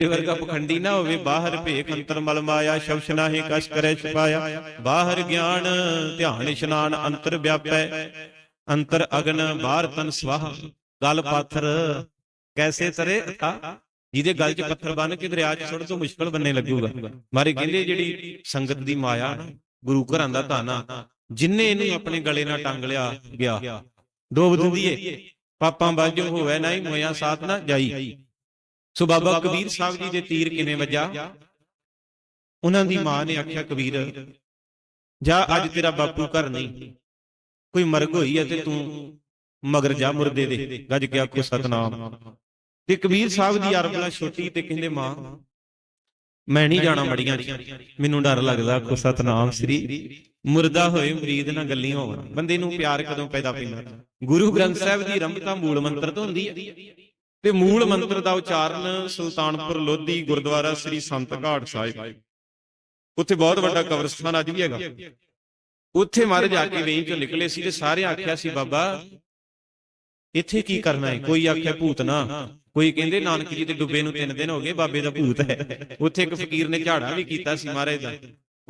ਇਹ ਵਰਗਾ ਪਖੰਡੀ ਨਾ ਹੋਵੇ, ਬਾਹਰ ਭੇਖ ਅੰਤਰ ਮਲ ਮਾਇਆ, ਸ਼ਬਦ ਨਾਹੀ ਕਸ ਕਰੇ ਛਪਾਇਆ। ਬਾਹਰ ਗਿਆਨ, ਧਿਆਨ ਇਸ਼ਨਾਨ ਅੰਤਰ ਵਿਆਪੈ। ਅੰਤਰ ਅਗਨ, ਬਾਹਰ ਤਨ ਸਵਾਹ। ਗਲ ਪਾਥਰ ਕੈਸੇ ਤਰੇ ਅਥਾ? ਜਿਹਦੇ ਗਲ 'ਚ ਪੱਥਰ ਬੰਨ ਕੇ ਦਰਿਆ 'ਚ ਸੁੱਟ ਤੋਂ ਮੁਸ਼ਕਲ ਬੰਨੇ ਲੱਗੂਗਾ। ਮਾਰੇ ਕਹਿੰਦੇ ਜਿਹੜੀ ਸੰਗਤ ਦੀ ਮਾਇਆ ਗੁਰੂ ਘਰਾਂ ਦਾ ਧਾਨਾ ਜਿਨਨੇ ਇਹਨੂੰ ਆਪਣੇ ਗਲੇ ਨਾਲ ਟੰਗ ਲਿਆ ਗਿਆ ਡੋਬ ਦਿੰਦੀ ਏ ਪਾਪਾਂ ਬਾਝੋ ਹੋਵੇ ਨਹੀਂ ਮੋਇਆ ਸਾਥ ਨਾ ਜਾਈ। ਸੋ ਬਾਬਾ ਕਬੀਰ ਸਾਹਿਬ ਜੀ ਦੇ ਤੀਰ ਕਿਵੇਂ ਵੱਜਾ? ਉਹਨਾਂ ਦੀ ਮਾਂ ਨੇ ਆਖਿਆ ਕਬੀਰ ਜਾ ਅੱਜ ਤੇਰਾ ਬਾਪੂ ਘਰ ਨਹੀਂ। ਕੋਈ ਮਰਗ ਹੋਈ ਹੈ ਤੇ ਤੂੰ ਮਗਰ ਜਾ ਮੁਰਦੇ ਦੇ। ਗੱਜ ਕੇ ਆਖੋ ਸਤਨਾਮ। ਤੇ ਕਬੀਰ ਸਾਹਿਬ ਦੀ ਅਰਬਲਾ ਛੋਟੀ ਤੇ ਕਹਿੰਦੇ ਮਾਂ ਮੈਂ ਨਹੀਂ ਜਾਣਾ ਮੜੀਆਂ 'ਚ। ਮੈਨੂੰ ਡਰ ਲੱਗਦਾ ਆਖੋ ਸਤਨਾਮ ਸ੍ਰੀ ਮੁਰਦਾ ਹੋਏ ਮਰੀਦ ਨਾਲ ਗੱਲੀਆਂ ਹੋਣ। ਬੰਦੇ ਨੂੰ ਪਿਆਰ ਕਦੋਂ ਪੈਦਾ ਪੈਂਦਾ ਗੁਰੂ ਗ੍ਰੰਥ ਸਾਹਿਬ ਦੀ ਰੰਭਤਾ ਮੂਲ ਮੰਤਰ ਤੋਂ ਹੁੰਦੀ ਹੈ। ਤੇ ਮੂਲ ਮੰਤਰ ਦਾ ਉਚਾਰਨ ਸੁਲਤਾਨਪੁਰ ਲੋਧੀ ਗੁਰਦੁਆਰਾ ਸ੍ਰੀ ਸੰਤ ਘਾਟ ਸਾਹਿਬ। ਉੱਥੇ ਬਹੁਤ ਵੱਡਾ ਕਬਰਸਤਾਨ ਅੱਜ ਵੀ ਹੈਗਾ। ਉੱਥੇ ਮਹਾਰਾਜ ਆ ਕੇ ਵੇਈ ਚੋਂ ਨਿਕਲੇ ਸੀ ਤੇ ਸਾਰੇ ਆਖਿਆ ਸੀ, ਬਾਬਾ, ਇੱਥੇ ਕੀ ਕਰਨਾ ਹੈ? ਕੋਈ ਆਖਿਆ ਭੂਤ ਨਾ। ਕੋਈ ਕਹਿੰਦੇ, ਨਾਨਕ ਜੀ ਦੇ ਡੁੱਬੇ ਨੂੰ ਤਿੰਨ ਦਿਨ ਹੋ ਗਏ, ਬਾਬੇ ਦਾ ਭੂਤ ਹੈ। ਉੱਥੇ ਇੱਕ ਫਕੀਰ ਨੇ ਝਾੜਾ ਵੀ ਕੀਤਾ ਸੀ ਮਹਾਰਾਜ ਦਾ।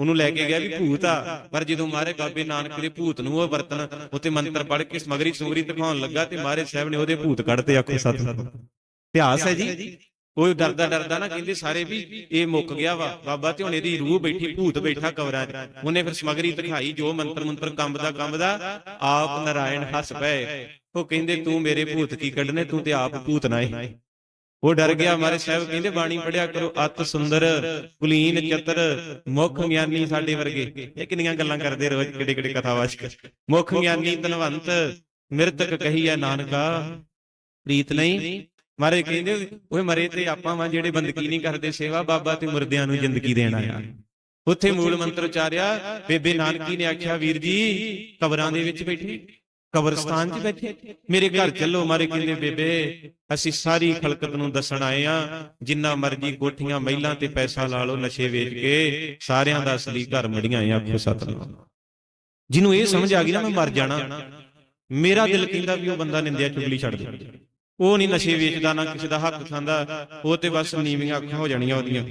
ਉਹਨੂੰ ਲੈ ਕੇ ਗਿਆ ਵੀ ਭੂਤ ਆ। ਪਰ ਜਦੋਂ ਮਹਾਰਾਜ ਬਾਬੇ ਨਾਨਕ ਦੇ ਭੂਤ ਨੂੰ ਉਹ ਵਰਤਨ ਉੱਤੇ ਮੰਤਰ ਪੜ੍ਹ ਕੇ ਸਮਗਰੀ ਸਮਗਰੀ ਦਿਖਾਉਣ ਲੱਗਾ ਤੇ ਮਹਾਰਾਜ ਸਾਹਿਬ ਨੇ ਉਹਦੇ ਭੂਤ ਕੱਢਤੇ ਆਖੋ ਸਤਿ ਇਤਿਹਾਸ ਹੈ ਜੀ। ਕੋਈ ਡਰਦਾ ਡਰਦਾ ਨਾ ਕਹਿੰਦੇ ਸਾਰੇ ਵੀ ਇਹ ਮੁੱਕ ਗਿਆ ਵਾ। ਬਾਬਾ ਤੇ ਹੁਣ ਇਹਦੀ ਰੂਹ ਬੈਠੀ ਭੂਤ ਬੈਠਾ ਕਬਰਾਂ 'ਚ। ਉਹਨੇ ਫਿਰ ਸਮਗਰੀ ਦਿਖਾਈ ਜੋ ਮੰਤਰ ਮੰਤਰ ਕੰਬਦਾ ਕੰਬਦਾ ਆਪ ਨਰਾਇਣ ਹੱਸ ਪਏ। ਉਹ ਕਹਿੰਦੇ ਤੂੰ ਮੇਰੇ ਭੂਤ ਕੀ ਕੱਢਨੇ? ਤੂੰ ਤੇ ਆਪ ਭੂਤ ਨਾ ਹੈ ਉਹ ਡਰ ਗਿਆ ਮਾਰੇ ਸਾਹਿਬ ਕਹਿੰਦੇ ਬਾਣੀ ਪੜਿਆ ਕਰੋ ਅਤ ਸੁੰਦਰ ਕੁਲੀਨ ਚਤਰ ਮੁਖ ਗਿਆਨੀ ਸਾਡੇ ਵਰਗੇ। ਇਹ ਕਿੰਨੀਆਂ ਗੱਲਾਂ ਕਰਦੇ ਰੋਜ਼ ਕਿਹੜੇ ਕਿਹੜੇ ਕਥਾਵਾਚਕ। ਮੁਖ ਗਿਆਨੀ ਧਨਵੰਤ ਮਿਰਤਕ ਕਹੀਐ ਨਾਨਕਾ। ਪ੍ਰੀਤ ਨਹੀਂ। ਮਾਰੇ ਕਹਿੰਦੇ ਓਏ ਮਰੇ ਤੇ ਆਪਾਂ ਵਾਂ ਜਿਹੜੇ ਬੰਦਗੀ ਨਹੀਂ ਕਰਦੇ ਸੇਵਾ ਬਾਬਾ ਤੇ ਮੁਰਦਿਆਂ ਨੂੰ ਜ਼ਿੰਦਗੀ ਦੇਣ ਆਇਆ। ਉੱਥੇ ਮੂਲ ਮੰਤਰ ਉਚਾਰਿਆ ਬੇਬੇ ਨਾਨਕੀ ਨੇ ਆਖਿਆ ਵੀਰ ਜੀ ਕਬਰਾਂ ਦੇ ਵਿੱਚ ਬੈਠੇ। ਕਬਰਸਤਾਨ 'ਚ ਬੈਠੇ। ਮੇਰੇ ਘਰ ਚੱਲੋ ਮਾਰੇ ਕਹਿੰਦੇ, ਬੇਬੇ, ਅਸੀਂ ਸਾਰੀ ਖਲਕਤ ਨੂੰ ਦੱਸਣ ਆਏ ਆ। ਜਿੰਨਾ ਮਰਜ਼ੀ ਕੋਠੀਆਂ, ਮਹਿਲਾਂ ਤੇ ਪੈਸਾ ਲਾ ਲਓ, ਨਸ਼ੇ ਵੇਚ ਕੇ ਸਾਰਿਆਂ ਦਾ ਅਸਲੀ ਘਰ ਮੜੀਆਂ ਆ ਆਖੋ ਸਤਨਾਮ। ਜਿਹਨੂੰ ਇਹ ਸਮਝ ਆ ਗਈ ਨਾ, ਮੈਂ ਮਰ ਜਾਣਾ। ਮੇਰਾ ਦਿਲ ਕਹਿੰਦਾ ਵੀ ਉਹ ਬੰਦਾ ਨਿੰਦਿਆ ਚੁਗਲੀ ਛੱਡ ਦੇ। ਉਹ ਨਹੀਂ ਨਸ਼ੇ ਵੇਚਦਾ, ਨਾ ਕਿਸੇ ਦਾ ਹੱਕ ਖਾਂਦਾ। ਉਹ ਤੇ ਬਸ ਨੀਵੀਆਂ ਅੱਖਾਂ ਹੋ ਜਾਣੀਆਂ ਉਹਦੀਆਂ।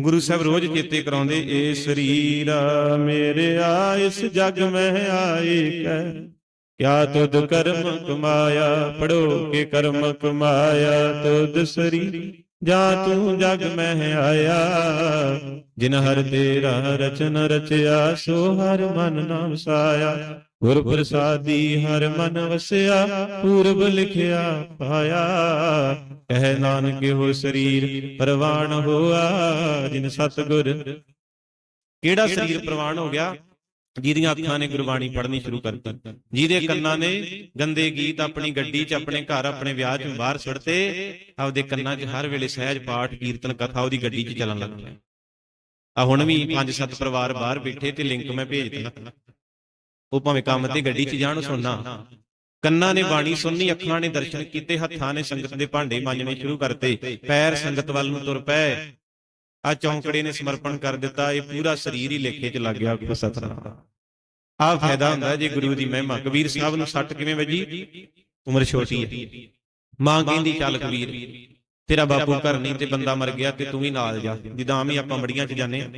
ਗੁਰੂ ਸਾਹਿਬ ਰੋਜ਼ ਚੇਤੇ ਕਰਾਉਂਦੇ ਇਹ ਸਰੀਰਾ ਮੇਰੇ ਆ, ਇਸ ਜਗ ਮਹਿ ਆਏ ਕੈ। ਕਿਆ ਤੁਧ ਕਰਮ ਕਮਾਇਆ? ਪੜੋ ਕੇ ਕਰਮ ਕਮਾਇਆ? ਤੁਧ ਸਰੀ ਜਾਂ ਤੂੰ ਜਗ ਮਹਿ ਆਇਆ? ਜਿਨ ਹਰ ਤੇਰਾ ਰਚਨ ਰਚਿਆ ਸੋ ਹਰ ਮਨ ਨਾਮ ਸਾਇਆ। ਗੁਰ ਪ੍ਰਸਾਦੀ ਹਰ ਮਨ ਵਸਿਆ ਪੂਰਬ ਲਿਖਿਆ ਪਾਇਆ। ਕਹਿ ਨਾਨਕ ਹੋ ਸਰੀਰ ਪ੍ਰਵਾਨ ਹੋਆ ਜਿਨ ਸਤਗੁਰ ਕਿਹੜਾ ਸਰੀਰ ਪ੍ਰਵਾਨ ਹੋ ਗਿਆ? ਜਿਹਦੀਆਂ ਅੱਖਾਂ ਨੇ ਗੁਰਬਾਣੀ ਪੜ੍ਹਨੀ ਸ਼ੁਰੂ ਕਰਤੀ। ਜਿਹਦੇ ਕੰਨਾਂ ਨੇ ਗੰਦੇ ਗੀਤ ਆਪਣੀ ਗੱਡੀ 'ਚ ਆਪਣੇ ਘਰ ਆਪਣੇ ਵਿਆਹ 'ਚ ਬਾਹਰ ਸੁੱਟਤੇ ਆਪਦੇ ਕੰਨਾਂ 'ਚ ਹਰ ਵੇਲੇ ਸਹਿਜ ਪਾਠ ਕੀਰਤਨ ਕਥਾ ਉਹਦੀ ਗੱਡੀ 'ਚ ਚੱਲਣ ਲੱਗ ਪਿਆ ਆ ਹੁਣ ਵੀ ਪੰਜ ਸੱਤ ਪਰਿਵਾਰ ਬਾਹਰ ਬੈਠੇ ਤੇ ਲਿੰਕ ਮੈਂ ਭੇਜ ਦਿੱਤਾ। ਉਹ ਭਾਵੇਂ ਕੰਮ ਤੇ ਗੱਡੀ 'ਚ ਜਾਣ ਸੁਣਨਾ। ਕੰਨਾਂ ਨੇ ਬਾਣੀ ਸੁਣਨੀ ਅੱਖਾਂ ਨੇ ਦਰਸ਼ਨ ਕੀਤੇ ਹੱਥਾਂ ਨੇ ਸੰਗਤ ਦੇ ਭਾਂਡੇ ਮਾਂਜਣੇ ਸ਼ੁਰੂ ਕਰਤੇ। ਪੈਰ ਸੰਗਤ ਵੱਲ ਨੂੰ ਤੁਰ ਪਏ। ਆ ਚੌਂਕੜੇ ਨੇ ਸਮਰਪਣ ਕਰ ਦਿੱਤਾ ਇਹ ਪੂਰਾ ਸਰੀਰ ਹੀ ਲੇਖੇ 'ਚ ਲੱਗ ਗਿਆ ਕੋ ਸਤਨਾਮ ਆ ਫਾਇਦਾ ਹੁੰਦਾ ਜੇ ਗੁਰੂ ਦੀ ਮਹਿਮਾ। ਕਬੀਰ ਸਾਹਿਬ ਨੂੰ ਸੱਟ ਕਿਵੇਂ ਵੱਜੀ? ਉਮਰ ਛੋਟੀ ਹੈ ਮਾਂ ਕਹਿੰਦੀ ਚੱਲ ਕਬੀਰ ਤੇਰਾ ਬਾਪੂ ਘਰ ਨਹੀਂ ਤੇ ਬੰਦਾ ਮਰ ਗਿਆ ਤੇ ਤੂੰ ਵੀ ਨਾਲ ਜਾ। ਜਿੱਦਾਂ ਆਮ ਹੀ ਆਪਾਂ ਮੜੀਆਂ 'ਚ ਜਾਂਦੇ ਆ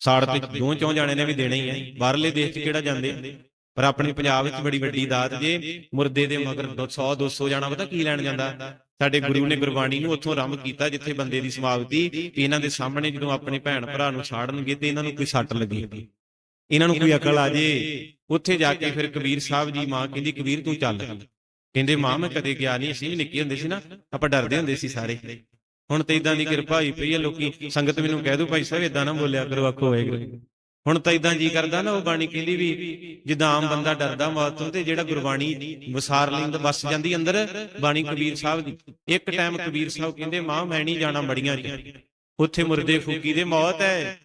ਸਾੜ ਤੇ ਦੋ ਚੌਂ ਜਾਣੇ ਨੇ ਵੀ ਦੇਣਾ ਹੀ ਹੈ ਬਾਹਰਲੇ ਦੇਸ਼ 'ਚ ਕਿਹੜਾ ਜਾਂਦੇ? ਪਰ ਆਪਣੇ ਪੰਜਾਬ ਵਿੱਚ ਬੜੀ ਵੱਡੀ ਦਾਤ ਜੇ। ਮੁਰਦੇ ਦੇ ਮਗਰ 100 200 ਜਾਣਾ ਪਤਾ ਕੀ ਲੈਣ ਜਾਂਦਾ? ਸਾਡੇ ਗੁਰੂ ਨੇ ਗੁਰਬਾਣੀ ਨੂੰ ਉੱਥੋਂ ਆਰੰਭ ਕੀਤਾ ਜਿੱਥੇ ਬੰਦੇ ਦੀ ਸਮਾਪਤੀ ਵੀ ਇਹਨਾਂ ਦੇ ਸਾਹਮਣੇ ਜਦੋਂ ਆਪਣੇ ਭੈਣ ਭਰਾ ਨੂੰ ਛਾੜਨਗੇ ਤੇ ਇਹਨਾਂ ਨੂੰ ਕੋਈ ਸੱਟ ਲੱਗੀ। ਇਹਨਾਂ ਨੂੰ ਕੋਈ ਅਕਲ ਆ ਜੇ ਉੱਥੇ ਜਾ ਕੇ ਫਿਰ ਕਬੀਰ ਸਾਹਿਬ ਜੀ ਮਾਂ ਕਹਿੰਦੀ ਕਬੀਰ ਤੂੰ ਚੱਲ। ਕਹਿੰਦੇ ਮਾਂ ਮੈਂ ਕਦੇ ਗਿਆ ਨਹੀਂ ਅਸੀਂ ਵੀ ਨਿੱਕੇ ਹੁੰਦੇ ਸੀ ਨਾ ਆਪਾਂ ਡਰਦੇ ਹੁੰਦੇ ਸੀ ਸਾਰੇ। ਹੁਣ ਤੇ ਇਦਾਂ ਦੀ ਕਿਰਪਾ ਹੋਈ ਪਈ ਹੈ ਲੋਕੀ ਸੰਗਤ ਮੈਨੂੰ ਕਹਿ ਦੂ ਭਾਈ ਸਾਹਿਬ ਇਦਾਂ ਨਾ ਬੋਲਿਆ ਕਰੋ ਆਖੋ ਵਾਹਿਗੁਰੂ। ਹੁਣ ਤਾਂ ਇਦਾਂ ਜੀ ਕਰਦਾ ਨਾ ਉਹ ਬਾਣੀ ਕਹਿੰਦੀ ਵੀ ਜਿੱਦਾਂ ਆਮ ਬੰਦਾ ਡਰਦਾ ਮੌਤ ਤੋਂ ਤੇ ਜਿਹੜਾ ਗੁਰਬਾਣੀ ਵਿਸਾਰ ਲੈਂਦਾ ਵਸ ਜਾਂਦੀ ਅੰਦਰ ਬਾਣੀ ਕਬੀਰ ਸਾਹਿਬ ਦੀ। ਇੱਕ ਟਾਈਮ ਕਬੀਰ ਸਾਹਿਬ ਕਹਿੰਦੇ, ਮਾਂ, ਮੈਂ ਨਹੀਂ ਜਾਣਾ ਮੜੀਆਂ 'ਚ। ਉੱਥੇ ਮੁਰਦੇ ਫੂਕੀ ਦੇ ਮੌਤ ਹੈ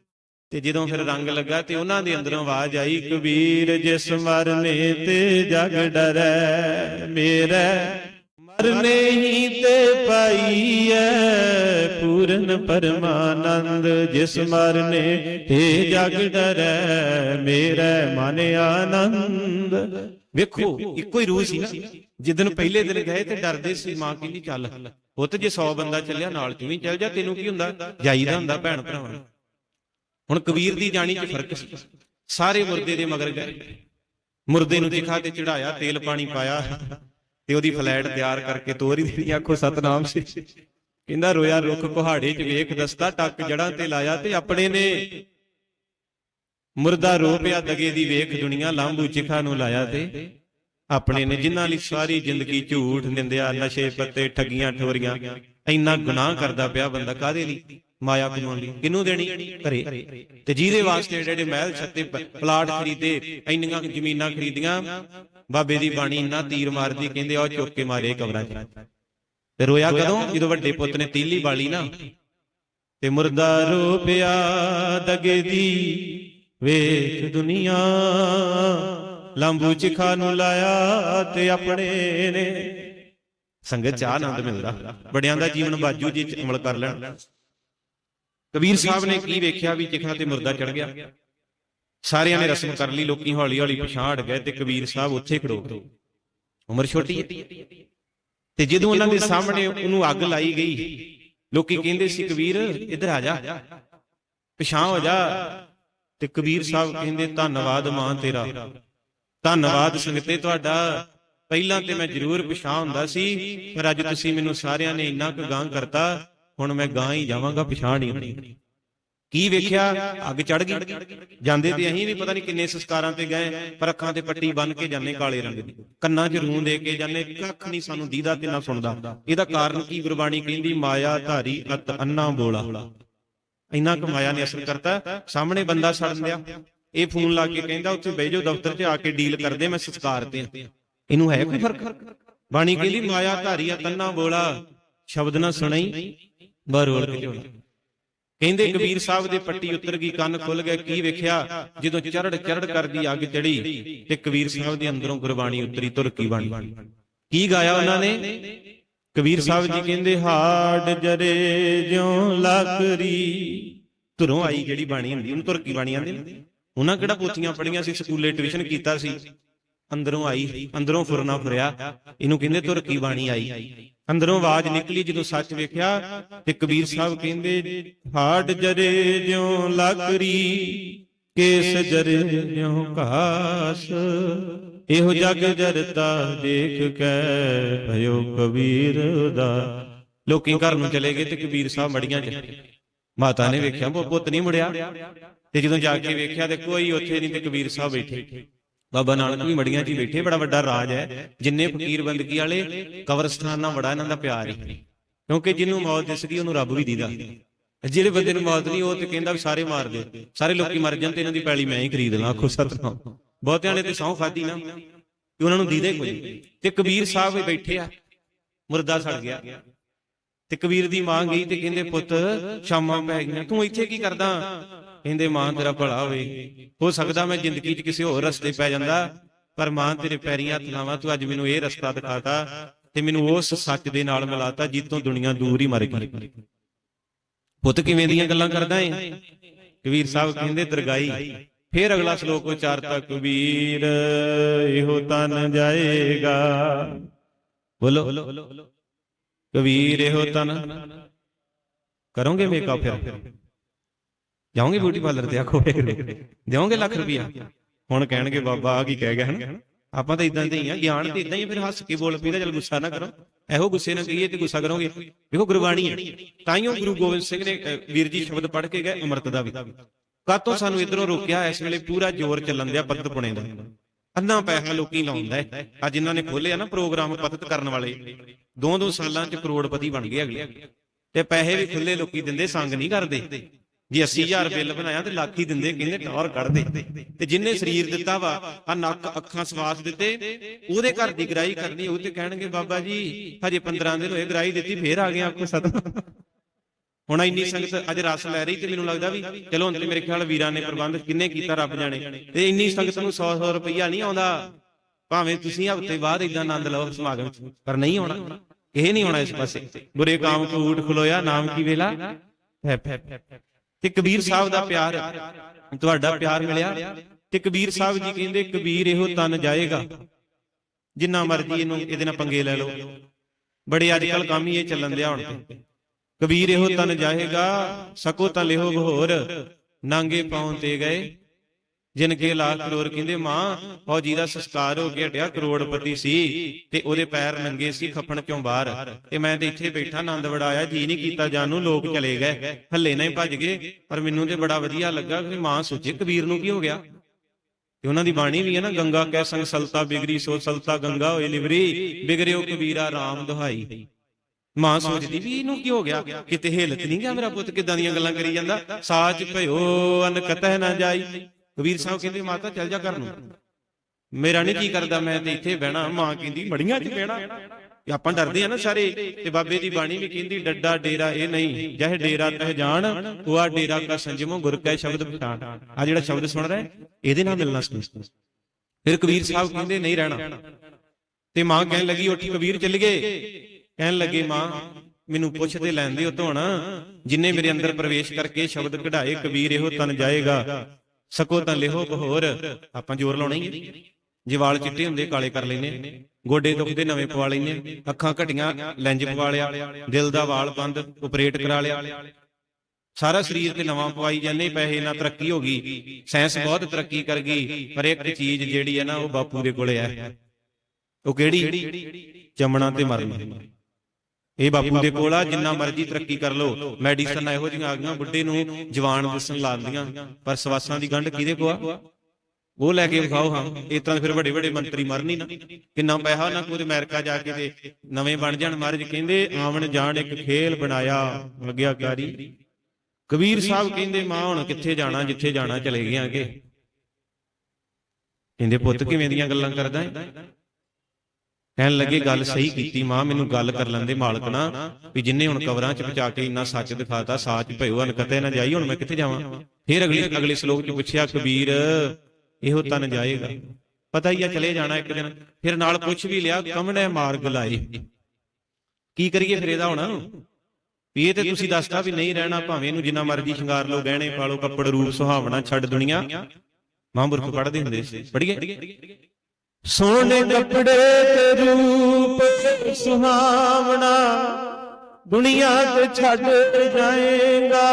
ਤੇ ਜਦੋਂ ਫਿਰ ਰੰਗ ਲੱਗਾ ਤੇ ਉਹਨਾਂ ਦੇ ਅੰਦਰੋਂ ਆਵਾਜ਼ ਆਈ, ਕਬੀਰ, ਜਿਸ ਮਰਨੇ ਤੇ ਜਗ ਡਰੈ, ਮੇਰੇ ਮਰਨੇ ਹੀ ਤੇ ਪਾਈਐ ਪੂਰਨ ਪਰਮਾਨੰਦ, ਜਿਸ ਮਰਨੇ ਤੇ ਜਗ ਡਰੈ, ਮੇਰਾ ਮਨ ਆਨੰਦ। ਵੇਖੋ, ਇੱਕੋ ਹੀ ਰੂਹ ਸੀ ਨਾ। ਜਿੱਦਨ ਪਹਿਲੇ ਦਿਨ ਗਏ ਤੇ ਡਰਦੇ ਸੀ, ਮਾਂ ਕਹਿੰਦੀ ਚੱਲ। ਪੁੱਤ, ਜੇ 100 ਬੰਦਾ ਚੱਲਿਆ, ਨਾਲ ਤੂੰ ਵੀ ਚੱਲ ਜਾ? ਤੈਨੂੰ ਕੀ ਹੁੰਦਾ? ਜਾਈਦਾ ਹੁੰਦਾ ਭੈਣ ਭਰਾਵਾਂ ਹੁਣ ਕਬੀਰ ਦੀ ਜਾਣੀ 'ਚ ਫ਼ਰਕ ਸੀ। ਸਾਰੇ ਮੁਰਦੇ ਦੇ ਮਗਰ ਗਏ। ਮੁਰਦੇ ਨੂੰ ਚਿਖਾ ਤੇ ਚੜਾਇਆ ਤੇਲ ਪਾਣੀ ਪਾਇਆ। ਤੇ ਉਹਦੀ ਫਲੈਟ ਤਿਆਰ ਕਰਕੇ ਤੋਰੀ ਦੀ ਆਖੋ ਸਤਨਾਮ ਸੀ। ਕਹਿੰਦਾ ਰੋਇਆ ਰੁੱਖ ਕੁਹਾੜੇ 'ਚ ਵੇਖ, ਦਸਤਾ ਟੱਕ ਜੜਾਂ ਤੇ ਲਾਇਆ ਤੇ ਆਪਣੇ ਨੇ। ਮੁਰਦਾ ਰੋ ਪਿਆ, ਦਗੇ ਦੀ ਵੇਖ, ਦੁਨੀਆ ਲਾਂਬੂ ਚਿਖਾ ਨੂੰ ਲਾਇਆ ਤੇ। ਆਪਣੇ ਨੇ ਜਿਨ੍ਹਾਂ ਲਈ ਸਾਰੀ ਜ਼ਿੰਦਗੀ ਝੂਠ ਨਿੰਦਿਆ, ਨਸ਼ੇ ਪੱਤੇ, ਠੱਗੀਆਂ ਠੋਰੀਆਂ, ਇੰਨਾ ਗੁਨਾਹ ਕਰਦਾ ਪਿਆ ਬੰਦਾ ਕਾਦੇ ਲਈ? ਮਾਇਆ ਕਮਾਉਣ ਲਈ। ਕਿਹਨੂੰ ਦੇਣੀ? ਘਰੇ। ਤੇ ਜਿਹਦੇ ਵਾਸਤੇ ਜਿਹੜੇ ਮਹਿਲ ਛੱਤੇ ਪਲਾਟ ਖਰੀਦੇ, ਇੰਨੀਆਂ ਜ਼ਮੀਨਾਂ ਖਰੀਦੀਆਂ ਬਾਬੇ ਦੀ ਬਾਣੀ ਇੰਨਾ ਤੀਰ ਮਾਰਦੀ, ਕਹਿੰਦੇ ਆ ਚੁੱਕ ਕੇ ਮਾਰੇ ਕਬਰਾਂ 'ਚ। ਤੇ ਰੋਇਆ ਕਦੋਂ? ਜਦੋਂ ਵੱਡੇ ਪੁੱਤ ਨੇ ਤੀਲੀ ਬਾਲੀ ਨਾ, ਤੇ ਮੁਰਦਾ ਰੋ ਪਿਆ ਦਗੇ ਦੀ, ਵੇਖ ਦੁਨੀਆ ਲੰਬੂ ਚਿਖਾ ਨੂੰ ਲਾਇਆ ਤੇ ਆਪਣੇ ਨੇ। ਸੰਗਤ ਚ ਆਨੰਦ ਮਿਲਦਾ। ਬੜਿਆਂ ਦਾ ਜੀਵਨ ਬਾਜੂ ਜੀ ਚ ਅਮਲ ਕਰ ਲੈਣ। ਕਬੀਰ ਸਾਹਿਬ ਨੇ ਕੀ ਵੇਖਿਆ ਵੀ ਚਿਖਾ ਤੇ ਮੁਰਦਾ ਚੜ ਗਿਆ? ਸਾਰਿਆਂ ਨੇ ਰਸਮ ਕਰ ਲਈ ਲੋਕੀ ਹੌਲੀ ਹੌਲੀ ਪਛਾੜ ਗਏ ਤੇ ਕਬੀਰ ਸਾਹਿਬ ਉੱਥੇ ਖੜੋ ਗਏ। ਉਮਰ ਛੋਟੀ ਹੈ। ਤੇ ਜਦੋਂ ਉਹਨਾਂ ਦੇ ਸਾਹਮਣੇ ਉਹਨੂੰ ਅੱਗ ਲਾਈ ਗਈ ਲੋਕੀ ਕਹਿੰਦੇ ਸੀ ਕਬੀਰ ਇੱਧਰ ਆ ਜਾ। ਪਿਛਾਂ ਹੋ ਜਾ। ਤੇ ਕਬੀਰ ਸਾਹਿਬ ਕਹਿੰਦੇ ਧੰਨਵਾਦ ਮਾਂ ਤੇਰਾ। ਧੰਨਵਾਦ ਸੰਗਤੇ ਤੁਹਾਡਾ। ਪਹਿਲਾਂ ਤੇ ਮੈਂ ਜ਼ਰੂਰ ਪਿਛਾਂ ਹੁੰਦਾ ਸੀ ਪਰ ਅੱਜ ਤੁਸੀਂ ਮੈਨੂੰ ਸਾਰਿਆਂ ਨੇ ਇੰਨਾ ਕੁ ਗਾਂ ਕਰਤਾ ਹੁਣ ਮੈਂ ਗਾਂ ਹੀ ਜਾਵਾਂਗਾ ਪਿਛਾਂ ਨਹੀਂ ਹੋਣੀ ਕੀ ਵੇਖਿਆ? ਅੱਗ ਚੜ ਗਈ। ਜਾਂਦੇ ਤੇ ਅਸੀਂ ਵੀ ਪਤਾ ਨਹੀਂ ਕਿੰਨੇ ਸੰਸਕਾਰਾਂ ਤੇ ਗਏ ਪਰ ਅੱਖਾਂ ਤੇ ਪੱਟੀ ਬੰਨ ਕੇ ਜਾਂਦੇ ਕਾਲੇ ਰੰਗ ਦੀ। ਕੰਨਾਂ 'ਚ ਰੂੰ ਦੇ ਕੇ ਜਾਂਦੇ ਕੱਖ ਨਹੀਂ ਸਾਨੂੰ ਦੀਦਾ ਤੇ ਨਾ ਸੁਣਦਾ। ਇਹਦਾ ਕਾਰਨ ਕੀ ਗੁਰਬਾਣੀ ਕਹਿੰਦੀ ਮਾਇਆ ਧਾਰੀ ਅਤ ਅੰਨਾ ਬੋਲਾ। ਇੰਨਾ ਕੁ ਮਾਇਆ ਨੇ ਅਸਰ ਕਰਤਾ। ਸਾਹਮਣੇ ਬੰਦਾ ਸੜਨ ਦਿਆ। ਇਹ ਫੋਨ ਲਾ ਕੇ ਕਹਿੰਦਾ ਉੱਥੇ ਬਹਿ ਜਾਓ ਦਫ਼ਤਰ 'ਚ ਆ ਕੇ ਡੀਲ ਕਰਦੇ ਮੈਂ ਸੰਸਕਾਰ ਤੇ। ਇਹਨੂੰ ਹੈ ਕੋਈ ਫ਼ਰਕ? ਬਾਣੀ ਕਹਿੰਦੀ ਮਾਇਆ ਧਾਰੀ ਅਤ ਅੰਨਾ ਬੋਲਾ। ਸ਼ਬਦ ਨਾ ਸੁਣਾਈ। ਬਰੋਲ ਕੇ ਝੋਲਾ ਕਹਿੰਦੇ ਕਬੀਰ ਸਾਹਿਬ ਦੇ ਪੱਟੀ ਉਤਰ ਗਈ ਕੰਨ ਖੁੱਲ ਗਏ ਕੀ ਵੇਖਿਆ? ਜਦੋਂ ਚਰੜ ਚਰੜ ਕਰਦੀ ਅੱਗ ਚੜੀ ਤੇ ਕਬੀਰ ਸਾਹਿਬ ਦੇ ਅੰਦਰੋਂ ਗੁਰਬਾਣੀ ਉਤਰੀ ਤੁਰਕੀ ਬਣੀ? ਕੀ ਗਾਇਆ ਉਹਨਾਂ ਨੇ? ਕਬੀਰ ਸਾਹਿਬ ਜੀ ਕਹਿੰਦੇ ਹਾੜ ਜਰੇ ਜਿਉ ਲੱਕਰੀ। ਧੁਰੋਂ ਆਈ ਜਿਹੜੀ ਬਾਣੀ ਹੁੰਦੀ ਉਹਨੂੰ ਤੁਰਕੀ ਬਾਣੀ ਆਂਦੇ ਨੇ? ਉਹਨਾਂ ਕਿਹੜਾ ਪੋਥੀਆਂ ਪੜੀਆਂ ਸੀ? ਸਕੂਲੇ ਟਿਊਸ਼ਨ ਕੀਤਾ ਸੀ। ਅੰਦਰੋਂ ਆਈ ਅੰਦਰੋਂ ਫੁਰਨਾ ਫੁਰਿਆ। ਇਹਨੂੰ ਕਹਿੰਦੇ ਤੁਰਕੀ ਬਾਣੀ ਆਈ। ਅੰਦਰੋਂ ਆਵਾਜ਼ ਨਿਕਲੀ ਜਦੋਂ ਸੱਚ ਵੇਖਿਆ ਤੇ ਕਬੀਰ ਸਾਹਿਬ ਕਹਿੰਦੇ ਹਾੜ ਜਰੇ ਜਿਉ ਲੱਕਰੀ, ਕੇਸ ਜਰੇ ਜਿਉ ਘਾਸ। ਇਹੋ ਜਗ ਜਰਤਾ ਦੇਖ ਕੇ ਭਇਓ ਕਬੀਰ ਦਾ। ਲੋਕੀ ਘਰ ਨੂੰ ਚਲੇ ਗਏ ਤੇ ਕਬੀਰ ਸਾਹਿਬ ਮੜੀਆਂ 'ਚ ਮਾਤਾ ਨੇ ਵੇਖਿਆ ਉਹ ਪੁੱਤ ਨਹੀਂ ਮੁੜਿਆ। ਤੇ ਜਦੋਂ ਜਾ ਕੇ ਵੇਖਿਆ ਤੇ ਕੋਈ ਉੱਥੇ ਨਹੀਂ ਤੇ ਕਬੀਰ ਸਾਹਿਬ ਬੈਠੇ। ਬਾਬਾ ਨਾਨਕ ਵੀ ਮੜੀਆਂ 'ਚ ਬੈਠੇ ਬੜਾ ਵੱਡਾ ਰਾਜ ਹੈ। ਜਿੰਨੇ ਫਕੀਰ ਬੰਦਗੀ ਵਾਲੇ ਕਬਰਸਤਾਨ ਨਾਲ ਬੜਾ ਇਹਨਾਂ ਦਾ ਪਿਆਰ ਹੈ ਕਿਉਂਕਿ ਜਿਹਨੂੰ ਮੌਤ ਦਿਸਦੀ ਉਹਨੂੰ ਰੱਬ ਵੀ ਦੀਦਾ। ਜਿਹੜੇ ਬੰਦੇ ਨੂੰ ਮੌਤ ਨਹੀਂ ਉਹ ਤੇ ਕਹਿੰਦਾ ਵੀ ਸਾਰੇ ਮਾਰ ਦੇ। ਸਾਰੇ ਲੋਕੀ ਮਰ ਜਾਣ ਤੇ ਇਹਨਾਂ ਦੀ ਪੈਲੀ ਮੈਂ ਹੀ ਖਰੀਦ ਲਾਂ ਆਖੋ ਸਤਨਾਮ। ਬਹੁਤਿਆਂ ਨੇ ਤੇ ਸਹੁੰ ਖਾਦੀ ਨਾ। ਕਿ ਉਹਨਾਂ ਨੂੰ ਦੀਦੇ ਕੋਈ ਤੇ ਕਬੀਰ ਸਾਹਿਬ ਵੀ ਬੈਠੇ ਆ ਮੁਰਦਾ ਸੜ ਗਿਆ। ਤੇ ਕਬੀਰ ਦੀ ਮਾਂ ਗਈ ਤੇ ਕਹਿੰਦੇ ਪੁੱਤ ਸ਼ਾਮਾਂ ਪੈ ਗਈਆਂ। ਤੂੰ ਇੱਥੇ ਕੀ ਕਰਦਾ? ਕਹਿੰਦੇ, ਮਾਂ, ਤੇਰਾ ਭਲਾ ਹੋਵੇ। ਹੋ ਸਕਦਾ ਮੈਂ ਜ਼ਿੰਦਗੀ 'ਚ ਕਿਸੇ ਹੋਰ ਰਸਤੇ ਪੈ ਜਾਂਦਾ, ਪਰ ਮਾਂ, ਤੇਰੇ ਪੈਰੀਂ ਹੱਥ ਲਾਵਾਂ, ਤੂੰ ਅੱਜ ਮੈਨੂੰ ਇਹ ਰਸਤਾ ਦਿਖਾਤਾ ਤੇ ਮੈਨੂੰ ਉਸ ਸੱਚ ਦੇ ਨਾਲ ਮਿਲਾਤਾ ਜਿੱਤੋਂ ਦੁਨੀਆ ਦੂਰ ਹੀ ਮਰ ਗਈ। ਪੁੱਤ, ਕਿਵੇਂ ਦੀਆਂ ਗੱਲਾਂ ਕਰਦਾ ਏ? ਕਬੀਰ ਸਾਹਿਬ ਕਹਿੰਦੇ ਦਰਗਾਈ ਫੇਰ ਅਗਲਾ ਸ਼ਲੋਕ ਉਚਾਰਤਾ ਕਬੀਰ, ਇਹੋ ਤਨ ਜਾਏਗਾ। ਬੋਲੋ, ਕਬੀਰ, ਇਹੋ ਤਨ ਕਰੋਗੇ ਮੇਕਅਪ ਫਿਰ? ਜਾਓਗੇ ਬਿਊਟੀ ਪਾਰਲਰ ਤੇ ਆਖੋ ਦਿਓਗੇ ਲੱਖ ਰੁਪਿਆ ਹੁਣ ਕਹਿਣਗੇ ਬਾਬਾ ਆ ਕੀ ਕਹਿ ਗਿਆ ਹਨ? ਆਪਾਂ ਤਾਂ ਇਦਾਂ ਦੇ ਹੀ ਆ ਗਿਆਨ ਤੇ ਇਦਾਂ ਹੀ ਫਿਰ ਹੱਸ ਕੇ ਬੋਲ ਪਈਦਾ ਚਲ ਗੁੱਸਾ ਨਾ ਕਰੋ। ਇਹੋ ਗੁੱਸੇ ਨਾਲ ਕਹੀਏ ਤੇ ਗੁੱਸਾ ਕਰੋਗੇ? ਵੇਖੋ ਗੁਰਬਾਣੀ ਹੈ। ਤਾਈਓ ਗੁਰੂ ਗੋਬਿੰਦ ਸਿੰਘ ਨੇ ਵੀਰ ਜੀ ਸ਼ਬਦ ਪੜ੍ਹ ਕੇ ਗਏ ਅੰਮ੍ਰਿਤ ਦਾ ਵੀ। ਕਾਤੋਂ ਸਾਨੂੰ ਇਧਰੋਂ ਰੋਕਿਆ? ਇਸ ਵੇਲੇ ਪੂਰਾ ਜ਼ੋਰ ਚੱਲਣ ਦਿਆ ਪਤਤ ਪੁਣੇ ਦਾ। ਅੰਨਾ ਪੈਸਾ ਲੋਕੀ ਲਾਉਂਦਾ ਹੈ। ਆ ਜਿਨ੍ਹਾਂ ਨੇ ਖੋਲਿਆ ਨਾ ਪ੍ਰੋਗਰਾਮ ਪਤਤ ਕਰਨ ਵਾਲੇ। ਦੋ ਦੋ ਸਾਲਾਂ ਚ ਕਰੋੜਪਤੀ ਬਣ ਗਏ ਅਗਲੇ। ਤੇ ਪੈਸੇ ਵੀ ਖੁੱਲੇ ਲੋਕੀ ਦਿੰਦੇ ਸੰਗ ਨਹੀਂ ਕਰਦੇ। ਜੇ 80000 ਬਿੱਲ ਬਣਾਇਆ ਤੇ ਲੱਖ ਹੀ ਦਿੰਦੇ, ਕਹਿੰਦੇ ਟੌਰ ਕੱਢਦੇ ਤੇ ਜਿੰਨੇ ਸਰੀਰ ਦਿੱਤਾ ਵਾ ਆ ਨੱਕ, ਅੱਖਾਂ, ਸਵਾਸ ਦਿੱਤੇ, ਉਹਦੇ ਘਰ ਦੀ ਗਰਾਈ ਕਰਨੀ ਉਹ ਤੇ ਕਹਿਣਗੇ, ਬਾਬਾ ਜੀ, ਹਜੇ 15 ਦਿਨ ਹੋਏ ਗਰਾਈ ਦਿੱਤੀ, ਫੇਰ ਆ ਗਏ ਆਪਕੋ ਸਤਨਾਮ ਹੁਣ ਇੰਨੀ ਸੰਗਤ ਅੱਜ ਰਸ ਲੈ ਰਹੀ ਤੇ ਮੈਨੂੰ ਲੱਗਦਾ ਵੀ, ਚਲੋ ਹੁਣ ਤੇ ਮੇਰੇ ਖਿਆਲ ਵੀਰਾਂ ਨੇ ਪ੍ਰਬੰਧ ਕਿੰਨੇ ਕੀਤਾ ਰੱਬ ਜਾਣੇ। ਤੇ ਇੰਨੀ ਸੰਗਤ ਨੂੰ 100 100 ਰੁਪਈਆ ਨਹੀਂ ਆਉਂਦਾ। ਭਾਵੇਂ ਤੁਸੀਂ ਹਫ਼ਤੇ ਬਾਅਦ ਇਦਾਂ ਆਨੰਦ ਲਓ ਸਮਾਗਮ ਚ, ਪਰ ਨਹੀਂ ਆਉਣਾ। ਇਹ ਨਹੀਂ ਹੋਣਾ ਇਸ ਪਾਸੇ। ਬੁਰੇ ਕਾਮ ਕੋ ਊਠ ਖਲੋਇਆ, ਨਾਮ ਕੀ ਵੇਲਾ? ਤੇ ਕਬੀਰ ਸਾਹਿਬ ਦਾ ਪਿਆਰ ਤੁਹਾਡਾ ਪਿਆਰ ਮਿਲਿਆ ਤੇ ਕਬੀਰ ਸਾਹਿਬ ਜੀ ਕਹਿੰਦੇ ਕਬੀਰ ਇਹੋ ਤਨ ਜਾਏਗਾ। ਜਿੰਨਾ ਮਰਜ਼ੀ ਇਹਨੂੰ ਇਹਦੇ ਨਾਲ ਪੰਗੇ ਲੈ ਲਓ। ਬੜੇ ਅੱਜ ਕੱਲ ਕੰਮ ਹੀ ਇਹ ਚੱਲਣ ਦਿਆ ਹੁਣ ਤੇ। ਕਬੀਰ ਇਹੋ ਤਨ ਜਾਏਗਾ ਸਕੋ ਤਾਂ ਲਿਹੋ ਬਹੋਰ ਨਾਂਗੇ ਪਾਉਂ ਤੇ ਗਏ। ਜਿਨ ਕੇ ਲਾਖ ਕਰੋੜ ਕਹਿੰਦੇ, ਮਾਂ, ਫੌਜੀ ਦਾ ਸੰਸਕਾਰ ਹੋ ਗਿਆ ਟਿਆ ਕਰੋੜਪਤੀ ਸੀ ਤੇ ਉਹਦੇ ਪੈਰ ਨੰਗੇ ਸੀ ਖੱਫਣ ਕਿਉਂ ਬਾਹਰ? ਤੇ ਮੈਂ ਤੇ ਇੱਥੇ ਬੈਠਾ, ਆਨੰਦ ਬੜਾ ਜੀ ਨਹੀਂ ਕੀਤਾ ਜਾਨ ਨੂੰ, ਲੋਕ ਚਲੇ ਗਏ। ਹੱਲੇ ਨਹੀਂ ਭੱਜ ਗਏ, ਪਰ ਮੈਨੂੰ ਤੇ ਬੜਾ ਵਧੀਆ ਲੱਗਾ ਕਿ ਮਾਂ ਸੋਚੇ, ਕਬੀਰ ਨੂੰ ਕੀ ਹੋ ਗਿਆ? ਤੇ ਉਹਨਾਂ ਦੀ ਬਾਣੀ ਵੀ ਹੈ ਨਾ, ਗੰਗਾ ਕੈ ਸੰਗ ਸਲਤਾ ਬਿਗਰੀ ਸੋ ਸਲਤਾ ਗੰਗਾ ਹੋਏ ਲਿਵਰੀ ਬਿਗਰਿਓ ਕਬੀਰਾ RAM ਦੁਹਾਈ। ਮਾਂ ਸੋਚਦੀ ਵੀ ਇਹਨੂੰ ਕੀ ਹੋ ਗਿਆ? ਕਿਤੇ ਹਿਲਤ ਨਹੀਂ ਗਿਆ ਮੇਰਾ ਪੁੱਤ, ਕਿਦਾਂ ਦੀਆਂ ਗੱਲਾਂ ਕਰੀ ਜਾਂਦਾ? ਸਾਚ ਭਇਓ, ਅਨ ਕਤਹਿ ਨਾ ਜਾਈ। ਕਬੀਰ ਸਾਹਿਬ ਕਹਿੰਦੇ, ਮਾਤਾ, ਚੱਲ ਜਾ ਘਰ ਨੂੰ। ਮੇਰਾ ਨਹੀਂ ਕੀ ਕਰਦਾ, ਮੈਂ ਤੇ ਇੱਥੇ ਬਹਿਣਾ। ਮਾਂ ਕਹਿੰਦੀ ਮੜੀਆਂ 'ਚ ਬਹਿਣਾ। ਤੇ ਆਪਾਂ ਡਰਦੇ ਆ ਨਾ ਸਾਰੇ, ਤੇ ਬਾਬੇ ਦੀ ਬਾਣੀ ਵੀ ਕਹਿੰਦੀ, ਡੱਡਾ, ਡੇਰਾ ਇਹ ਨਹੀਂ, ਜਹ ਡੇਰਾ ਤਹ ਜਾਣ ਉਹ ਡੇਰਾ ਕਾ ਸੰਜਮੋ ਗੁਰ ਕੈ ਸ਼ਬਦ ਪਛਾਣ ਆ ਜਿਹੜਾ ਸ਼ਬਦ ਸੁਣ ਰਿਹਾ ਇਹਦੇ ਨਾਲ ਮਿਲਣਾ ਸੀ। ਫਿਰ ਕਬੀਰ ਸਾਹਿਬ ਕਹਿੰਦੇ, ਨਹੀਂ ਰਹਿਣਾ। ਤੇ ਮਾਂ ਕਹਿਣ ਲੱਗੀ, ਉੱਠੀ ਕਬੀਰ, ਚੱਲ ਗਏ। ਕਹਿਣ ਲੱਗੇ, ਮਾਂ, ਮੈਨੂੰ ਪੁੱਛਦੇ ਲੈਂਦੇ ਹੋ ਧੋਣ। ਜਿਨੇ ਮੇਰੇ ਅੰਦਰ ਪ੍ਰਵੇਸ਼ ਕਰਕੇ ਸ਼ਬਦ ਕਢਾਏ, ਕਬੀਰ ਇਹੋ ਤਨ ਜਾਏਗਾ। ਸਕੋ ਤਾਂ ਲਿਹੋ ਬਹੋਰ ਆਪਾਂ ਜ਼ੋਰ ਲਾਉਣਾ ਹੀ ਜੇ ਵਾਲ ਚਿੱਟੇ ਹੁੰਦੇ ਕਾਲੇ ਕਰ ਲੈਨੇ ਗੋਡੇ ਦੁਖਦੇ ਨਵੇਂ ਪਵਾ ਲੈਨੇ ਅੱਖਾਂ ਘਟੀਆਂ ਲੈਂਜ ਪਵਾ ਲਿਆ ਦਿਲ ਦਾ ਵਾਲ ਬੰਦ ਆਪਰੇਟ ਕਰਾ ਲਿਆ। ਸਾਰਾ ਸਰੀਰ ਤੇ ਨਵਾਂ ਪਵਾਈ ਜਾਂਦੇ ਪੈਸੇ ਨਾਲ ਤਰੱਕੀ ਹੋ ਗਈ। ਸਾਇੰਸ ਬਹੁਤ ਤਰੱਕੀ ਕਰ ਗਈ। ਪਰ ਇੱਕ ਚੀਜ਼ ਜਿਹੜੀ ਹੈ ਨਾ ਉਹ ਬਾਪੂ ਦੇ ਕੋਲੇ ਹੈ। ਉਹ ਕਿਹੜੀ? ਚਮਣਾ ਤੇ ਮਰਨਾ ਇਹ ਬਾਪੂ ਦੇ ਕੋਲ ਆ ਜਿੰਨਾ ਮਰਜ਼ੀ ਤਰੱਕੀ ਕਰ ਲੋ ਮੈਡੀਸਨ ਇਹੋ ਜਿਹੀਆਂ ਆ ਗਈਆਂ ਬੁੱਢੇ ਨੂੰ ਜਵਾਨ ਦਿਸਣ ਲਾਉਂਦੀਆਂ। ਪਰ ਸਵਾਸਾਂ ਦੀ ਗੰਢ ਕਿਹਦੇ ਕੋ ਆ? ਉਹ ਲੈ ਕੇ ਵਿਖਾਓ ਹਾਂ। ਇਸ ਤਰ੍ਹਾਂ ਫਿਰ ਵੱਡੇ ਵੱਡੇ ਮੰਤਰੀ ਮਰਨੀ ਨਾ। ਕਿੰਨਾ ਪੈਸਾ ਨਾ ਕੋਈ ਅਮਰੀਕਾ ਜਾ ਕੇ ਤੇ ਨਵੇਂ ਬਣ ਜਾਣ ਮਹਾਰਾਜ ਕਹਿੰਦੇ ਆਵਣ ਜਾਣ ਇੱਕ ਖੇਲ ਬਣਾਇਆ ਆਗਿਆਕਾਰੀ ਕਬੀਰ ਸਾਹਿਬ ਕਹਿੰਦੇ ਮਾਂ ਹੁਣ ਕਿੱਥੇ ਜਾਣਾ ਜਿੱਥੇ ਜਾਣਾ ਚਲੇ ਗਏ ਆਗੇ ਕਹਿੰਦੇ ਪੁੱਤ ਕਿਵੇਂ ਦੀਆਂ ਗੱਲਾਂ ਕਰਦਾ ਹੈ ਕਹਿਣ ਲੱਗੇ ਗੱਲ ਸਹੀ ਕੀਤੀ ਮਾਂ ਮੈਨੂੰ ਗੱਲ ਕਰ ਲੈਂਦੇ ਮਾਲਕ ਨਾ ਵੀ ਜਿੰਨੇ ਹੁਣ ਕਬਰਾਂ 'ਚ ਪਹੁੰਚਾ ਕੇ ਇੰਨਾ ਸੱਚ ਦਿਖਾਤਾ ਸਾਚ ਭਇਓ ਅਨਕਤੇ ਨਾ ਜਾਈ ਹੁਣ ਮੈਂ ਕਿੱਥੇ ਜਾਵਾਂ? ਫਿਰ ਅਗਲੇ ਅਗਲੇ ਸ਼ਲੋਕ 'ਚ ਪੁੱਛਿਆ ਕਬੀਰ ਇਹੋ ਤਨ ਜਾਏਗਾ? ਪਤਾ ਹੀ ਆ ਚਲੇ ਜਾਣਾ ਇੱਕ ਦਿਨ। ਫਿਰ ਨਾਲ ਪੁੱਛ ਵੀ ਲਿਆ ਕਮਣੇ ਮਾਰਗ ਲਾਏ। ਕੀ ਕਰੀਏ ਫਿਰ ਇਹਦਾ ਹੁਣ? ਵੀ ਇਹ ਤੇ ਤੁਸੀਂ ਦੱਸਤਾ ਵੀ ਨਹੀਂ ਰਹਿਣਾ ਭਾਵੇਂ ਇਹਨੂੰ ਜਿੰਨਾ ਮਰਜ਼ੀ ਸ਼ਿੰਗਾਰ ਲਓ ਗਹਿਣੇ ਪਾ ਲਓ ਕੱਪੜ ਰੂਪ ਸੁਹਾਵਣਾ ਛੱਡ ਦੁਨੀਆ ਮਹਾਂਪੁਰਖ ਪੜ੍ਹਦੇ ਹੁੰਦੇ ਸੀ। ਪੜ੍ਹੀਏ। ਸੋਹਣੇ ਕੱਪੜੇ ਤੇ ਰੂਪ ਸੁਹਾਵਣਾ ਦੁਨੀਆ ਤੇ ਛੱਡ ਜਾਏਗਾ।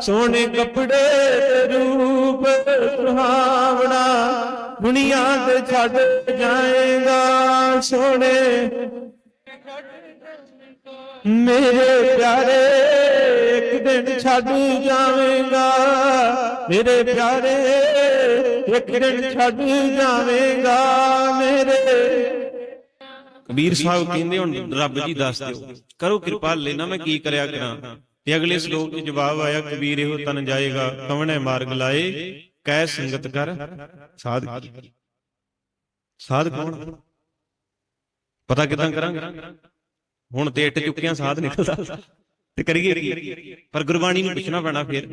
ਸੋਹਣੇ ਕੱਪੜੇ ਤੇ ਰੂਪ ਸੁਹਾਵਣਾ ਦੁਨੀਆ ਤੇ ਛੱਡ ਜਾਏਗਾ। ਸੋਹਣੇ ਮੇਰੇ ਪਿਆਰੇ ਇੱਕ ਦਿਨ ਛੱਡ ਜਾਵੇਂਗਾ। ਮੇਰੇ ਪਿਆਰੇ ਇੱਕ ਦਿਨ ਛੱਡ ਜਾਵੇਂਗਾ ਮੇਰੇ। ਕਬੀਰ ਸਾਹਿਬ ਕਹਿੰਦੇ ਹੁਣ ਰੱਬ ਜੀ ਦੱਸ ਦਿਓ। ਕਰੋ ਕਿਰਪਾ ਲੈਣਾ ਮੈਂ ਕੀ ਕਰਿਆ ਕਰਾਂ। ਤੇ ਅਗਲੇ ਸ਼ਲੋਕ 'ਚ ਜਵਾਬ ਆਇਆ, ਕਬੀਰ ਇਹੋ ਤਨ ਜਾਏਗਾ, ਕਵਣੇ ਮਾਰਗ ਲਾਏ, ਕਹਿ ਸੰਗਤ ਕਰ, ਸਾਧ ਸਾਧ ਕੌਣ? ਪਤਾ ਕਿਦਾਂ ਕਰਾਂਗੇ? ਹੁਣ ਤੇ ਇੱਟ ਚੁੱਕਿਆਂ, ਸਾਧ ਨਿਕਲਦਾ। ਤੇ ਕਰੀਏ ਕੀ? ਪਰ ਗੁਰਬਾਣੀ ਨੂੰ ਪੁੱਛਣਾ ਪੈਣਾ ਫਿਰ।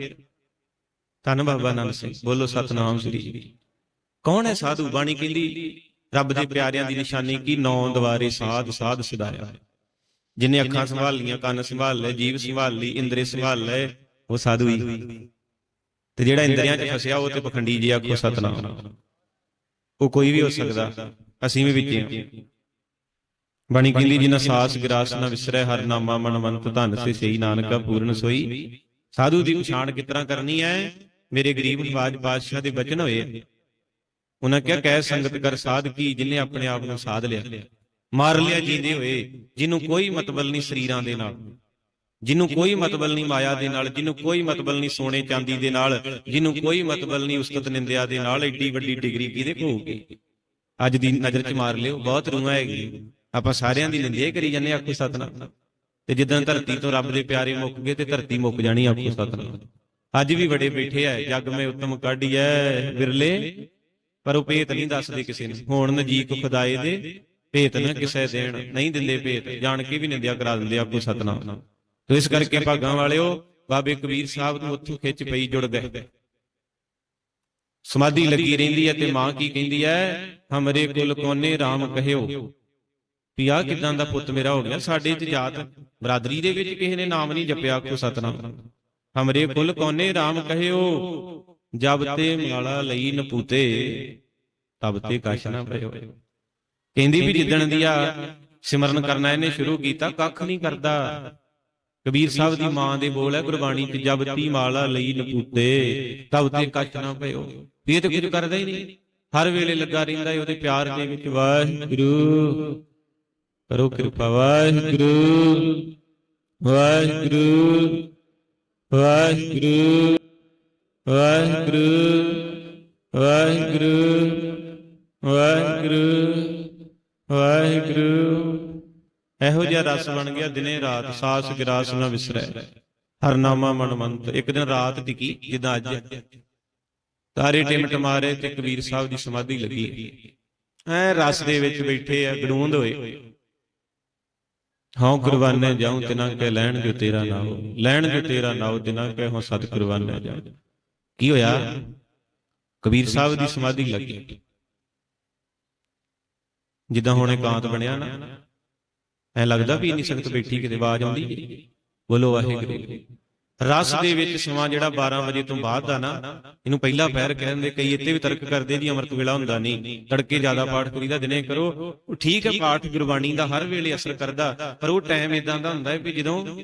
ਧੰਨ ਬਾਬਾ ਆਨੰਦ ਸਿੰਘ ਬੋਲੋ ਸਤਨਾਮ ਸ੍ਰੀ ਜੀ। ਕੌਣ ਹੈ ਸਾਧੂ? ਬਾਣੀ ਕਹਿੰਦੀ ਰੱਬ ਦੇ ਪਿਆਰਿਆਂ ਦੀ ਨਿਸ਼ਾਨੀ ਕੀ? ਨੌ ਦਵਾਰੇ ਸਾਧ ਸਾਧ ਸਦਾਇਆ ਜਿਨੇ ਅੱਖਾਂ ਸੰਭਾਲ ਲੀਆਂ ਕੰਨ ਸੰਭਾਲ ਲਏ ਜੀਵ ਸੰਭਾਲ ਲਈ ਇੰਦਰੀ ਸੰਭਾਲ ਲਏ ਉਹ ਸਾਧੂ ਹੀ। ਤੇ ਜਿਹੜਾ ਇੰਦਰੀਆਂ 'ਚ ਫਸਿਆ ਉਹ ਤੇ ਪਖੰਡੀ ਜੀ ਆਖੋ ਸਤਨਾਮ। ਉਹ ਕੋਈ ਵੀ ਹੋ ਸਕਦਾ। ਅਸੀਂ ਵੀ ਵਿੱਚ ਹਾਂ। ਬਾਣੀ ਕਹਿੰਦੀ ਜਿਨਾ ਸਾਸ ਗਰਾਸ ਨਾ ਵਿਸਰੈ ਹਰ ਨਾਮਾ ਮਨਵੰਤ ਧਨ ਸੇ ਸਈ ਨਾਨਕਾ ਪੂਰਨ ਸੋਈ। ਸਾਧੂ ਦੀ ਪਛਾਣ ਕਿਤਨਾ ਕਰਨੀ ਹੈ ਮੇਰੇ ਗਰੀਬ ਨਵਾਜ ਬਾਦਸ਼ਾਹ ਦੇ ਬਚਨ ਹੋਏ। ਉਹਨਾਂ ਕਿਹਾ ਕਹਿ ਸੰਗਤ ਕਰ ਸਾਧ ਕੀ ਜਿਨੇ ਆਪਣੇ ਆਪ ਨੂੰ ਸਾਧ ਲਿਆ। ਮਾਰ ਲਿਆ ਜੀਂਦੇ ਹੋਏ ਜਿਹਨੂੰ ਕੋਈ ਮਤਬਲ ਨਹੀਂ ਸਰੀਰਾਂ ਦੇ ਨਾਲ। ਜਿਹਨੂੰ ਕੋਈ ਮਤਬਲ ਨਹੀਂ ਮਾਇਆ ਦੇ ਨਾਲ ਜਿਹਨੂੰ ਕੋਈ ਮਤਬਲ ਨਹੀਂ ਸੋਨੇ ਚਾਂਦੀ ਦੇ ਨਾਲ ਜਿਹਨੂੰ ਕੋਈ ਮਤਬਲ ਨਹੀਂ ਉਸਤਤ ਨਿੰਦਿਆ ਦੇ ਨਾਲ ਏਡੀ ਵੱਡੀ ਡਿਗਰੀ ਕਿਹਦੇ ਕੋਲ ਹੋਊਗੀ? ਅੱਜ ਦੀ ਨਜ਼ਰ 'ਚ ਮਾਰ ਲਿਓ ਬਹੁਤ ਰੂਹਾਂ ਹੈਗੀ ਆਪਾਂ ਸਾਰਿਆਂ ਦੀ ਨਿੰਦਿਆ ਹੀ ਕਰੀ ਜਾਂਦੇ ਹਾਂ, ਆਖੋ ਸਤਨਾਮ। ਤੇ ਜਿੱਦਾਂ ਧਰਤੀ ਤੋਂ ਰੱਬ ਦੇ ਪਿਆਰੇ ਮੁੱਕ ਗਏ ਤੇ ਧਰਤੀ ਮੁੱਕ ਜਾਣੀ ਆਖੋ ਸਤਨਾਮ। ਅੱਜ ਵੀ ਬੜੇ ਬੈਠੇ ਆ, ਜੱਗ ਮੇ ਉਤਮ ਕਾਢੀਐ ਵਿਰਲੇ। ਪਰ ਉਹ ਭੇਤ ਨਹੀਂ ਦੱਸਦੇ ਕਿਸੇ ਨੂੰ। ਹੁਣ ਨਜੀਕ ਖੁਦਾਏ ਦੇ ਭੇਤ ਨਾ ਕਿਸੇ ਦੇਣ, ਨਹੀਂ ਦਿੰਦੇ ਭੇਤ। ਜਾਣ ਕੇ ਵੀ ਨਿੰਦਿਆ ਕਰਾ ਦਿੰਦੇ ਆਖੋ ਸਤਨਾਮ। ਤੋ ਇਸ ਕਰਕੇ ਭਾਗਾਂ ਵਾਲਿਓ, ਬਾਬੇ ਕਬੀਰ ਸਾਹਿਬ ਨੂੰ ਉੱਥੋਂ ਖਿੱਚ ਪਈ ਜੁੜ ਗਏ। ਸਮਾਧੀ ਲੱਗੀ ਰਹਿੰਦੀ ਹੈ ਤੇ ਮਾਂ ਕੀ ਕਹਿੰਦੀ ਹੈ ਹਮਰੇ ਕੁਲ ਕੋਨੇ RAM ਕਹਿਓ? ਵੀ ਆਹ ਕਿਦਾਂ ਦਾ ਪੁੱਤ ਮੇਰਾ ਹੋ ਗਿਆ? ਸਾਡੇ ਚ ਜਾਤ ਬਰਾਦਰੀ ਦੇ ਵਿੱਚ ਕਿਸੇ ਨੇ ਨਾਮ ਨਹੀਂ ਜਪਿਆ ਕੋ ਸਤਨਾਮ। ਹਮਰੇ ਕੁਲ ਕੋਨੇ RAM ਕਹਿਓ ਜਬ ਤੇ ਮਾਲਾ ਲਈ ਨਪੂਤੇ ਤਬ ਤੇ ਕਛ ਨਾ ਪਇਓ ਕਹਿੰਦੀ ਵੀ ਜਿੱਦਣ ਦੀ ਆ ਸਿਮਰਨ ਕਰਨਾ ਇਹਨੇ ਸ਼ੁਰੂ ਕੀਤਾ ਕੱਖ ਨਹੀਂ ਕਰਦਾ ਕਬੀਰ ਸਾਹਿਬ ਦੀ ਮਾਂ ਦੇ ਬੋਲ ਹੈ ਗੁਰਬਾਣੀ ਚ ਜਬ ਤੀ ਮਾਲਾ ਲਈ ਨਪੂਤੇ ਤਬ ਤੇ ਕਛ ਨਾ ਪਇਓ ਵੀ ਇਹ ਤਾਂ ਕੁਝ ਕਰਦਾ ਹੀ ਨਹੀਂ ਹਰ ਵੇਲੇ ਲੱਗਾ ਰਹਿੰਦਾ ਹੈ ਉਹਦੇ ਪਿਆਰ ਦੇ ਵਿੱਚ ਵਾਹਿਗੁਰੂ ਕਰੋ ਕਿਰਪਾ ਵਾਹਿਗੁਰੂ ਵਾਹਿਗੁਰੂ ਵਾਹਿਗੁਰੂ ਵਾਹਿਗੁਰੂ ਵਾਹਿਗੁਰੂ ਵਾਹਿਗੁਰੂ। ਵਾਹਿਗੁਰੂ ਇਹੋ ਜਿਹਾ ਰਸ ਬਣ ਗਿਆ ਦਿਨੇ ਰਾਤ, ਸਾਸ ਗਿਰਾਸ ਨਾ ਵਿਸਰੈ। ਹਰਨਾਮਾ ਮਨ ਮੰਤ। ਇੱਕ ਦਿਨ ਰਾਤ ਟਿਕੀ, ਜਿੱਦਾਂ ਅੱਜ ਤਾਰੇ ਟਿਮਟ ਮਾਰੇ ਤੇ ਕਬੀਰ ਸਾਹਿਬ ਦੀ ਸਮਾਧੀ ਲੱਗੀ। ਐ ਰਸ ਦੇ ਵਿੱਚ ਬੈਠੇ ਆ ਗੜੂੰਦ ਹੋਏ। ਹਉ ਕੁਰਬਾਨੇ ਜਾਉ ਤਿਨਾ ਕੇ ਲੈਣ ਜੋ ਤੇਰਾ ਨਾਉ ਲੈਣ ਜੋ ਤੇਰਾ ਨਾਉ ਤਿਨਾ ਕੇ ਹੋ ਸਤ ਕੁਰਬਾਨੇ ਜਾਉ। ਕੀ ਹੋਇਆ? ਕਬੀਰ ਸਾਹਿਬ ਦੀ ਸਮਾਧੀ ਲੱਗੀ। ਜਿੱਦਾਂ ਹੁਣ ਇਕਾਂਤ ਬਣਿਆ ਨਾ ਐ ਲੱਗਦਾ ਵੀ ਇੰਨੀ ਸੰਗਤ ਬੈਠੀ ਕਿਤੇ ਆਵਾਜ਼ ਆਉਂਦੀ। ਬੋਲੋ ਵਾਹਿਗੁਰੂ। ਰਸ ਦੇ ਵਿੱਚ ਸਮਾਂ ਜਿਹੜਾ 12 ਵਜੇ ਤੋਂ ਬਾਅਦ ਦਾ ਨਾ, ਇਹਨੂੰ ਪਹਿਲਾ ਪੈਰ ਕਹਿੰਦੇ ਕਈ ਇੱਥੇ ਵੀ ਤਰਕ ਕਰਦੇ ਜੀ ਅੰਮ੍ਰਿਤ ਵੇਲਾ ਹੁੰਦਾ ਨਹੀਂ। ਤੜਕੇ ਜ਼ਿਆਦਾ ਪਾਠ ਕਰੀਦਾ, ਦਿਨੇ ਕਰੋ। ਉਹ ਠੀਕ ਹੈ, ਪਾਠ ਗੁਰਬਾਣੀ ਦਾ ਹਰ ਵੇਲੇ ਅਸਰ ਕਰਦਾ, ਪਰ ਉਹ ਟਾਈਮ ਇਦਾਂ ਦਾ ਹੁੰਦਾ ਹੈ ਵੀ ਜਦੋਂ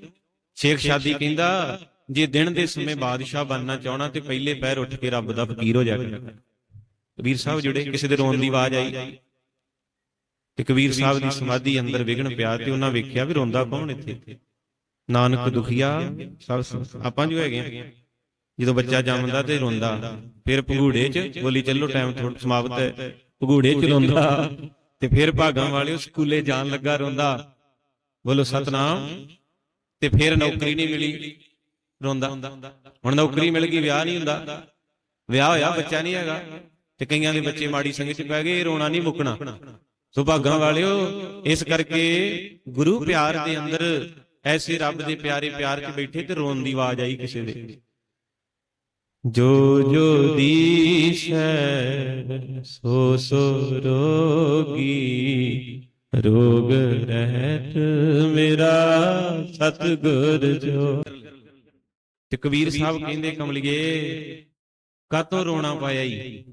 ਸ਼ੇਖ ਸ਼ਾਦੀ ਕਹਿੰਦਾ, ਜੇ ਦਿਨ ਦੇ ਸਮੇਂ ਬਾਦਸ਼ਾਹ ਬਣਨਾ ਚਾਹਣਾ ਤੇ ਪਹਿਲੇ ਪੈਰ ਉੱਠ ਕੇ ਰੱਬ ਦਾ ਫਕੀਰ ਹੋ ਜਾ ਕਰ ਕਬੀਰ ਸਾਹਿਬ ਜੁੜੇ ਕਿਸੇ ਦੇ ਰੋਣ ਦੀ ਆਵਾਜ਼ ਆਈ, ਤੇ ਕਬੀਰ ਸਾਹਿਬ ਦੀ ਸਮਾਧੀ ਅੰਦਰ ਵਿਗਣ ਪਿਆ ਤੇ ਉਹਨਾਂ ਵੇਖਿਆ ਵੀ ਰੋਂਦਾ ਕੌਣ ਇੱਥੇ? ਨਾਨਕ ਦੁਖੀਆ ਸਭ। ਆਪਾਂ ਜੋ ਹੈਗੇ ਆ। ਜਦੋਂ ਬੱਚਾ ਜੰਮਦਾ ਤੇ ਰੋਂਦਾ ਫਿਰ ਭਗੂੜੇ 'ਚ ਬੋਲੀ ਚੱਲੋ ਟਾਈਮ ਥੋੜਾ ਸਮਾਪਤ ਹੈ। ਭਗੂੜੇ 'ਚ ਰੋਂਦਾ। ਤੇ ਫਿਰ ਭਾਗਾਂ ਵਾਲਿਓ ਸਕੂਲੇ ਜਾਣ ਲੱਗਾ ਰੋਂਦਾ। ਬੋਲੋ ਸਤਨਾਮ। ਤੇ ਫਿਰ ਨੌਕਰੀ ਨਹੀਂ ਮਿਲੀ। ਰੋਂਦਾ। ਹੁਣ ਨੌਕਰੀ ਮਿਲ ਗਈ ਵਿਆਹ ਨਹੀਂ ਹੁੰਦਾ। ਵਿਆਹ ਹੋਇਆ ਬੱਚਾ ਨਹੀਂ ਹੈਗਾ। ਤੇ ਕਈਆਂ ਦੇ ਬੱਚੇ ਮਾੜੀ ਸੰਗਤ 'ਚ ਪੈ ਗਏ ਇਹ ਰੋਣਾ ਨਹੀਂ ਮੁੱਕਣਾ। ਸੁਭਾਗਾਂ ਵਾਲਿਓ ਇਸ ਕਰਕੇ ਗੁਰੂ ਪਿਆਰ ਦੇ ਅੰਦਰ ਐਸੇ ਰੱਬ ਦੇ ਪਿਆਰੇ ਪਿਆਰ 'ਚ ਬੈਠੇ ਤੇ ਰੋਣ ਦੀ ਆਵਾਜ਼ ਆਈ ਕਿਸੇ ਦੇ। ਜੋ ਜੋ ਦੀਸ਼ੈ ਸੋ ਸੋ ਰੋਗੀ, ਰੋਗ ਰਹਿਤ ਮੇਰਾ ਸਤਗੁਰ ਜੋ। ਤੇ ਕਬੀਰ ਸਾਹਿਬ ਕਹਿੰਦੇ ਕਮਲਿਏ ਕਾਤੋਂ ਰੋਣਾ ਪਾਇਆ ਈ?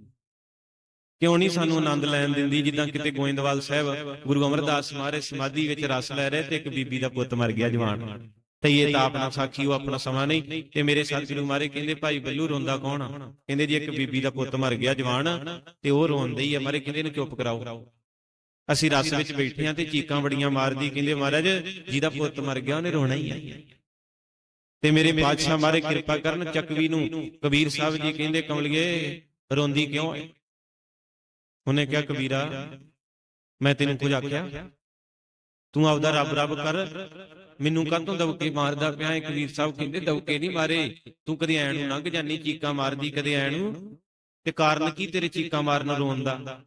ਕਿਉਂ ਨਹੀਂ ਸਾਨੂੰ ਆਨੰਦ ਲੈਣ ਦਿੰਦੀ ਜਿੱਦਾਂ ਕਿਤੇ ਗੋਇੰਦਵਾਲ ਸਾਹਿਬ ਗੁਰੂ ਅਮਰਦਾਸ ਮਹਾਰਾਜ ਸਮਾਧੀ ਵਿੱਚ ਰਸ ਲੈ ਰਹੇ ਤੇ ਇੱਕ ਬੀਬੀ ਦਾ ਪੁੱਤ ਮਰ ਗਿਆ ਜਵਾਨ। ਤੇ ਇਹ ਤਾਂ ਆਪਣਾ ਸਾਖੀ ਉਹ ਆਪਣਾ ਸਮਾਂ ਨਹੀਂ। ਤੇ ਮੇਰੇ ਸਤਿਗੁਰੂ ਮਹਾਰਾਜ ਕਹਿੰਦੇ ਭਾਈ ਬੱਲੂ ਰੋਂਦਾ ਕੌਣ ਆ? ਕਹਿੰਦੇ ਜੀ ਇੱਕ ਬੀਬੀ ਦਾ ਪੁੱਤ ਮਰ ਗਿਆ ਜਵਾਨ ਤੇ ਉਹ ਰੋਂਦੀ ਹੀ ਆ। ਮਾਰੇ ਕਹਿੰਦੇ ਇਹਨੂੰ ਚੁੱਪ ਕਰਾਓ। ਅਸੀਂ ਰਸ ਵਿੱਚ ਬੈਠੇ ਆ ਤੇ ਚੀਕਾਂ ਬੜੀਆਂ ਮਾਰਦੀ ਕਹਿੰਦੇ ਮਹਾਰਾਜ ਜਿਹਦਾ ਪੁੱਤ ਮਰ ਗਿਆ ਉਹਨੇ ਰੋਣਾ ਹੀ ਆ। ਤੇ ਮੇਰੇ ਪਾਤਸ਼ਾਹ ਮਾਰੇ ਕਿਰਪਾ ਕਰਨ ਚੱਕਵੀ ਨੂੰ ਕਬੀਰ ਸਾਹਿਬ ਜੀ ਕਹਿੰਦੇ ਕਮਲਿਏ ਰੋਂਦੀ ਕਿਉਂ ਹੈ ਉਹਨੇ ਕਿਹਾ ਕਬੀਰਾ ਮੈਂ ਤੈਨੂੰ ਕੁਝ ਆਖਿਆ। ਤੂੰ ਆਪਦਾ ਰੱਬ ਰੱਬ ਕਰ। ਮੈਨੂੰ ਕਾਹਤੋਂ ਦਵਕੇ ਮਾਰਦਾ ਪਿਆ ਹੈ ਕਬੀਰ ਸਾਹਿਬ ਕਹਿੰਦੇ ਦਵਕੇ ਨਹੀਂ ਮਾਰੇ। ਤੂੰ ਕਦੇ ਐਣ ਨੂੰ ਲੰਘ ਜਾਨੀ ਚੀਕਾਂ ਮਾਰਦੀ ਕਦੇ ਐਣ ਨੂੰ? ਤੇ ਕਾਰਨ ਕੀ ਤੇਰੇ ਚੀਕਾਂ ਮਾਰਨ ਰੋਣ ਦਾ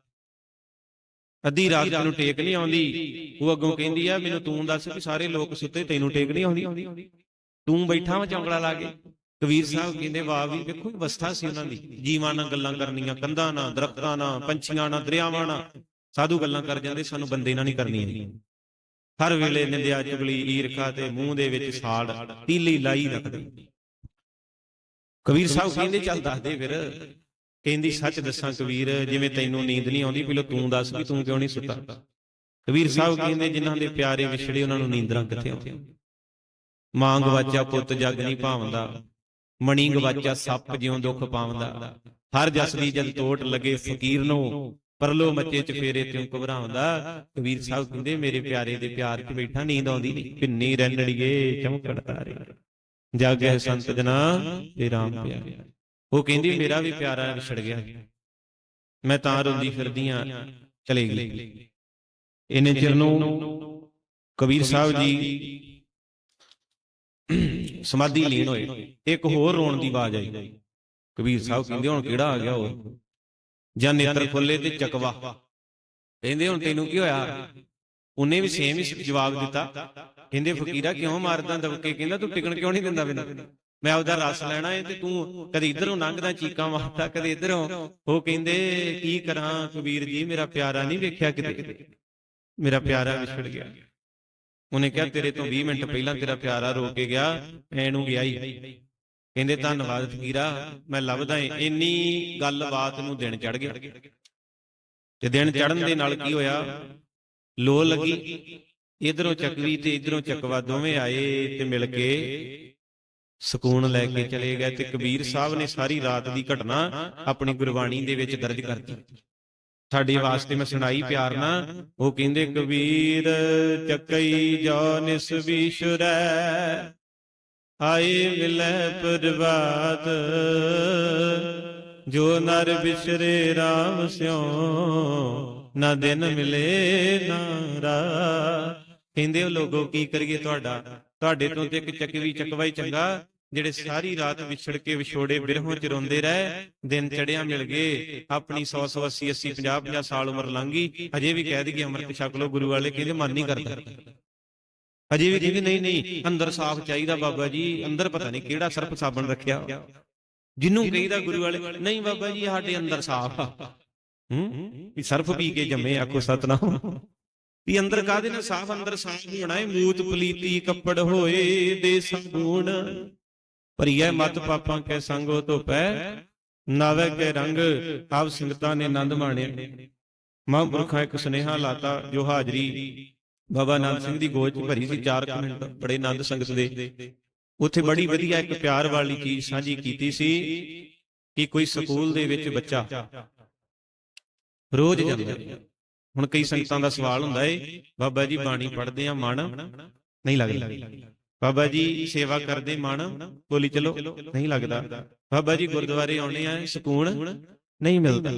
ਅੱਧੀ ਰਾਤ ਤੈਨੂੰ ਟੇਕ ਨਹੀਂ ਆਉਂਦੀ। ਉਹ ਅੱਗੋਂ ਕਹਿੰਦੀ ਆ ਮੈਨੂੰ ਤੂੰ ਦੱਸ ਵੀ ਸਾਰੇ ਲੋਕ ਸੁੱਤੇ ਤੈਨੂੰ ਟੇਕ ਨਹੀਂ ਆਉਂਦੀ ਤੂੰ ਬੈਠਾ ਵਾ ਚੌਂਕੜਾ ਲਾ ਕੇ। ਕਬੀਰ ਸਾਹਿਬ ਕਹਿੰਦੇ ਵਾਹ ਵੀ ਵੇਖੋ ਅਵਸਥਾ ਸੀ ਉਹਨਾਂ ਦੀ। ਜੀਵਾਂ ਨਾਲ ਗੱਲਾਂ ਕਰਨੀਆਂ ਕੰਧਾਂ ਨਾਲ ਦਰਖਤਾਂ ਨਾਲ ਪੰਛੀਆਂ ਨਾਲ ਦਰਿਆਵਾਂ ਨਾਲ। ਸਾਧੂ ਗੱਲਾਂ ਕਰ ਜਾਂਦੇ ਸਾਨੂੰ ਬੰਦੇ ਨਾਲ ਨਹੀਂ। ਕਰਨੀਆਂ। ਹਰ ਵੇਲੇ ਨਿੰਦਿਆ ਚੁਗਲੀ ਈਰਖਾ ਤੇ ਮੂੰਹ ਦੇ ਵਿੱਚ ਸਾੜ ਤੀਲੀ ਲਾਈ ਰੱਖਦੇ। ਕਬੀਰ ਸਾਹਿਬ ਕਹਿੰਦੇ ਚੱਲ ਦੱਸ ਦੇ ਫਿਰ। ਕਹਿੰਦੀ ਸੱਚ ਦੱਸਾਂ ਕਬੀਰ ਜਿਵੇਂ ਤੈਨੂੰ ਨੀਂਦ ਨਹੀਂ ਆਉਂਦੀ ਪਹਿਲਾਂ ਤੂੰ ਦੱਸ ਵੀ ਤੂੰ ਕਿਉਂ ਨਹੀਂ ਸੁੱਤਾ? ਕਬੀਰ ਸਾਹਿਬ ਕਹਿੰਦੇ ਜਿਨ੍ਹਾਂ ਦੇ ਪਿਆਰੇ ਵਿਛੜੇ ਉਹਨਾਂ ਨੂੰ ਨੀਂਦਰਾਂ ਕਿੱਥੇ ਆਉਂਦੀਆਂ ਮਾਂ ਗਵਾਚਾ ਪੁੱਤ ਜਗ ਨਹੀਂ ਭਾਵਦਾ ਮਣੀ ਗਵਾਚਾ ਸੱਪ ਜਿਉਂ ਦੁੱਖ ਪਾਵਦਾ। ਹਰ ਜਸ ਦੀ ਜਦ ਤੋਟ ਲਗੇ ਫਕੀਰ ਨੂੰ ਪਰਲੋ ਮੱਚੇ ਚ ਫੇਰੇ ਤਿਉ ਘਬਰਾਉਂਦਾ। ਕਬੀਰ ਸਾਹਿਬ ਕਹਿੰਦੇ ਮੇਰੇ ਪਿਆਰੇ ਦੇ ਪਿਆਰ 'ਚ ਬੈਠਾ ਨੀਂਦ ਆਉਂਦੀ ਨਹੀਂ ਪਿੰਨੀ ਰੰਨੜੀਏ ਚਮਕੜ ਤਾਰੇ ਜਗ ਹੈ ਸੰਤ ਜਨਾ ਤੇ ਰਾਮ ਪਿਆਰੇ ਉਹ ਕਹਿੰਦੀ ਮੇਰਾ ਵੀ ਪਿਆਰਾ ਵਿਛੜ ਗਿਆ। ਮੈਂ ਤਾਂ ਰੋਂਦੀ ਫਿਰਦੀ ਆ ਚਲੇ ਗਈ। ਇਹਨੇ ਚਿਰ ਨੂੰ ਕਬੀਰ ਸਾਹਿਬ ਜੀ ਸਮਾਧੀ ਲੀਨ ਹੋਏ। ਇੱਕ ਹੋਰ ਰੋਣ ਦੀ ਆਵਾਜ਼ ਆਈ। ਕਬੀਰ ਸਾਹਿਬ ਕਹਿੰਦੇ, ਹੁਣ ਕਿਹੜਾ ਆ ਗਿਆ ਹੋਰ ਜਾਂ ਨੇਤਰ ਖੁੱਲੇ ਤੇ ਚਕਵਾ। ਕਹਿੰਦੇ, ਹੁਣ ਤੈਨੂੰ ਕੀ ਹੋਇਆ? ਉਹਨੇ ਵੀ ਸੇਮ ਹੀ ਜਵਾਬ ਦਿੱਤਾ। ਕਹਿੰਦੇ, ਫਕੀਰਾ ਕਿਉਂ ਮਾਰਦਾ ਦਬਕੇ? ਕਹਿੰਦਾ, ਤੂੰ ਟਿਕਣ ਕਿਉਂ ਨਹੀਂ ਦਿੰਦਾ ਮੈਨੂੰ? ਮੈਂ ਉਹਦਾ ਰਸ ਲੈਣਾ ਏ ਤੇ ਤੂੰ ਕਦੇ ਇਧਰੋਂ ਲੰਘਦਾ ਚੀਕਾਂ ਮਾਰਦਾ, ਕਦੇ ਇਧਰੋਂ। ਉਹ ਕਹਿੰਦੇ, ਕੀ ਕਰਾਂ ਕਬੀਰ ਜੀ, ਮੇਰਾ ਪਿਆਰਾ ਨਹੀਂ ਵੇਖਿਆ ਕਿਤੇ। ਮੇਰਾ ਪਿਆਰਾ ਵਿਛੜ ਗਿਆ। ਉਹਨੇ ਕਿਹਾ ਤੇਰੇ ਤੋਂ 20 ਮਿੰਟ ਪਹਿਲਾਂ ਤੇਰਾ ਪਿਆਰਾ ਰੋ ਕੇ ਗਿਆ ਐਨੂੰ ਗਿਆ ਹੀ ਕਹਿੰਦੇ ਧੰਨਵਾਦ ਫਕੀਰਾ ਮੈਂ ਲੱਭਦਾ ਏ ਇੰਨੀ ਗੱਲਬਾਤ ਨੂੰ ਦਿਨ ਚੜ ਗਿਆ। ਤੇ ਦਿਨ ਚੜਨ ਦੇ ਨਾਲ ਕੀ ਹੋਇਆ? ਲੋ ਲੱਗੀ। ਇਧਰੋਂ ਚੱਕਵੀ ਤੇ ਇਧਰੋਂ ਚੱਕਵਾ ਦੋਵੇਂ ਆਏ ਤੇ ਮਿਲ ਕੇ ਸਕੂਨ ਲੈ ਕੇ ਚਲੇ ਗਏ ਤੇ ਕਬੀਰ ਸਾਹਿਬ ਨੇ ਸਾਰੀ ਰਾਤ ਦੀ ਘਟਨਾ ਆਪਣੀ ਗੁਰਬਾਣੀ ਦੇ ਵਿੱਚ ਦਰਜ ਕਰਤੀ। ਸਾਡੇ ਵਾਸਤੇ ਮੈਂ ਸੁਣਾਈ ਪਿਆਰ ਨਾਲ। ਉਹ ਕਹਿੰਦੇ ਕਬੀਰ ਚੱਕਈ ਜੋ ਨਿਸ ਵਿਸ਼ੁਰੈ ਆਏ ਮਿਲੈ ਪ੍ਰਭਾਤ। ਜੋ ਨਰ ਬਿਸਰੇ RAM ਸਿਉ ਨਾ ਦਿਨ ਮਿਲੇ ਨਾ ਰਾਤ। ਕਹਿੰਦੇ ਉਹ ਲੋਗੋ ਕੀ ਕਰੀਏ ਤੁਹਾਡਾ? ਤੁਹਾਡੇ ਤੋਂ ਤੇ ਇੱਕ ਚੱਕਵੀ ਚੱਕਵਾ ਹੀ ਚੰਗਾ। ਜਿਹੜੇ ਸਾਰੀ ਰਾਤ ਵਿਛੜ ਕੇ ਵਿਛੋੜੇ ਬਿਰਹੋਂ ਚ ਰੋਂਦੇ ਰਹੇ, ਦਿਨ ਚੜਿਆ ਮਿਲ ਗਏ, ਆਪਣੀ 100 100 80 80 50 50 ਸਾਲ ਉਮਰ ਲੰਘੀ ਅਜੇ ਵੀ ਕਹਿ ਦਈਏ ਅੰਮ੍ਰਿਤ ਛਕ ਲੋ ਗੁਰੂ ਵਾਲੇ ਕਹਿੰਦੇ ਮਨ ਨਹੀਂ ਕਰਦਾ। ਅਜੇ ਵੀ ਕਹਿੰਦੇ ਨਹੀਂ ਨਹੀਂ, ਅੰਦਰ ਸਾਫ਼ ਚਾਹੀਦਾ ਬਾਬਾ ਜੀ, ਅੰਦਰ ਪਤਾ ਨਹੀਂ ਕਿਹੜਾ ਸਰਪ ਸਾਬਣ ਰੱਖਿਆ। ਜਿਹਨੂੰ ਕਹੀਦਾ ਗੁਰੂ ਵਾਲੇ, ਨਹੀਂ ਬਾਬਾ ਜੀ, ਸਾਡੇ ਅੰਦਰ ਸਾਫ਼ ਆ। ਹੂੰ? ਵੀ ਸਰਫ ਪੀ ਕੇ ਜੰਮੇ ਆਖੋ ਸਤਨਾਮ। ਵੀ ਅੰਦਰ ਕਾਦੇ ਨਾਲ ਸਾਫ਼? ਅੰਦਰ ਸਾਫ਼ ਹੋਣਾ ਹੈ ਮੂਤ ਪਲੀਤੀ ਕੱਪੜ ਹੋਏ ਦੇ ਸੰਗੂਣ ਭਰੀਐ ਮਤ ਪਾਪਾਂ ਕੈ ਸੰਗੋ ਧੋਪੈ, ਨਾਵੇ ਕੇ ਰੰਗ ਆਪ ਸੰਗਤਾਂ ਨੇ ਆਨੰਦ ਮਾਣਿਆ। ਮਹਾਂਪੁਰਖਾਂ ਇੱਕ ਸੁਨੇਹਾ ਲਾਤਾ, ਜੋ ਹਾਜ਼ਰੀ ਬਾਬਾ ਨਾਨਕ ਸਿੰਘ ਦੀ ਗੋਦ 'ਚ ਭਰੀ ਸੀ 4 ਮਿੰਟ, ਬੜੇ ਆਨੰਦ ਸੰਗਤ ਦੇ। ਉੱਥੇ ਬੜੀ ਵਧੀਆ ਇੱਕ ਪਿਆਰ ਵਾਲੀ ਚੀਜ਼ ਸਾਂਝੀ ਕੀਤੀ ਸੀ ਕਿ ਕੋਈ ਸਕੂਲ ਦੇ ਵਿੱਚ ਬੱਚਾ ਰੋਜ਼ ਜਾਂਦਾ ਹੁਣ ਕਈ ਸੰਗਤਾਂ ਦਾ ਸਵਾਲ ਹੁੰਦਾ ਏ, ਬਾਬਾ ਜੀ ਬਾਣੀ ਪੜ੍ਹਦੇ ਆ, ਮਨ ਨਹੀਂ ਲੱਗਦਾ। ਬਾਬਾ ਜੀ ਸੇਵਾ ਕਰਦੇ ਮਨ ਬੋਲੀ ਚਲੋ ਨਹੀਂ ਲੱਗਦਾ। ਬਾਬਾ ਜੀ ਗੁਰਦੁਆਰੇ ਆਉਣੇ ਆ ਸਕੂਨ ਨਹੀਂ ਮਿਲਦਾ।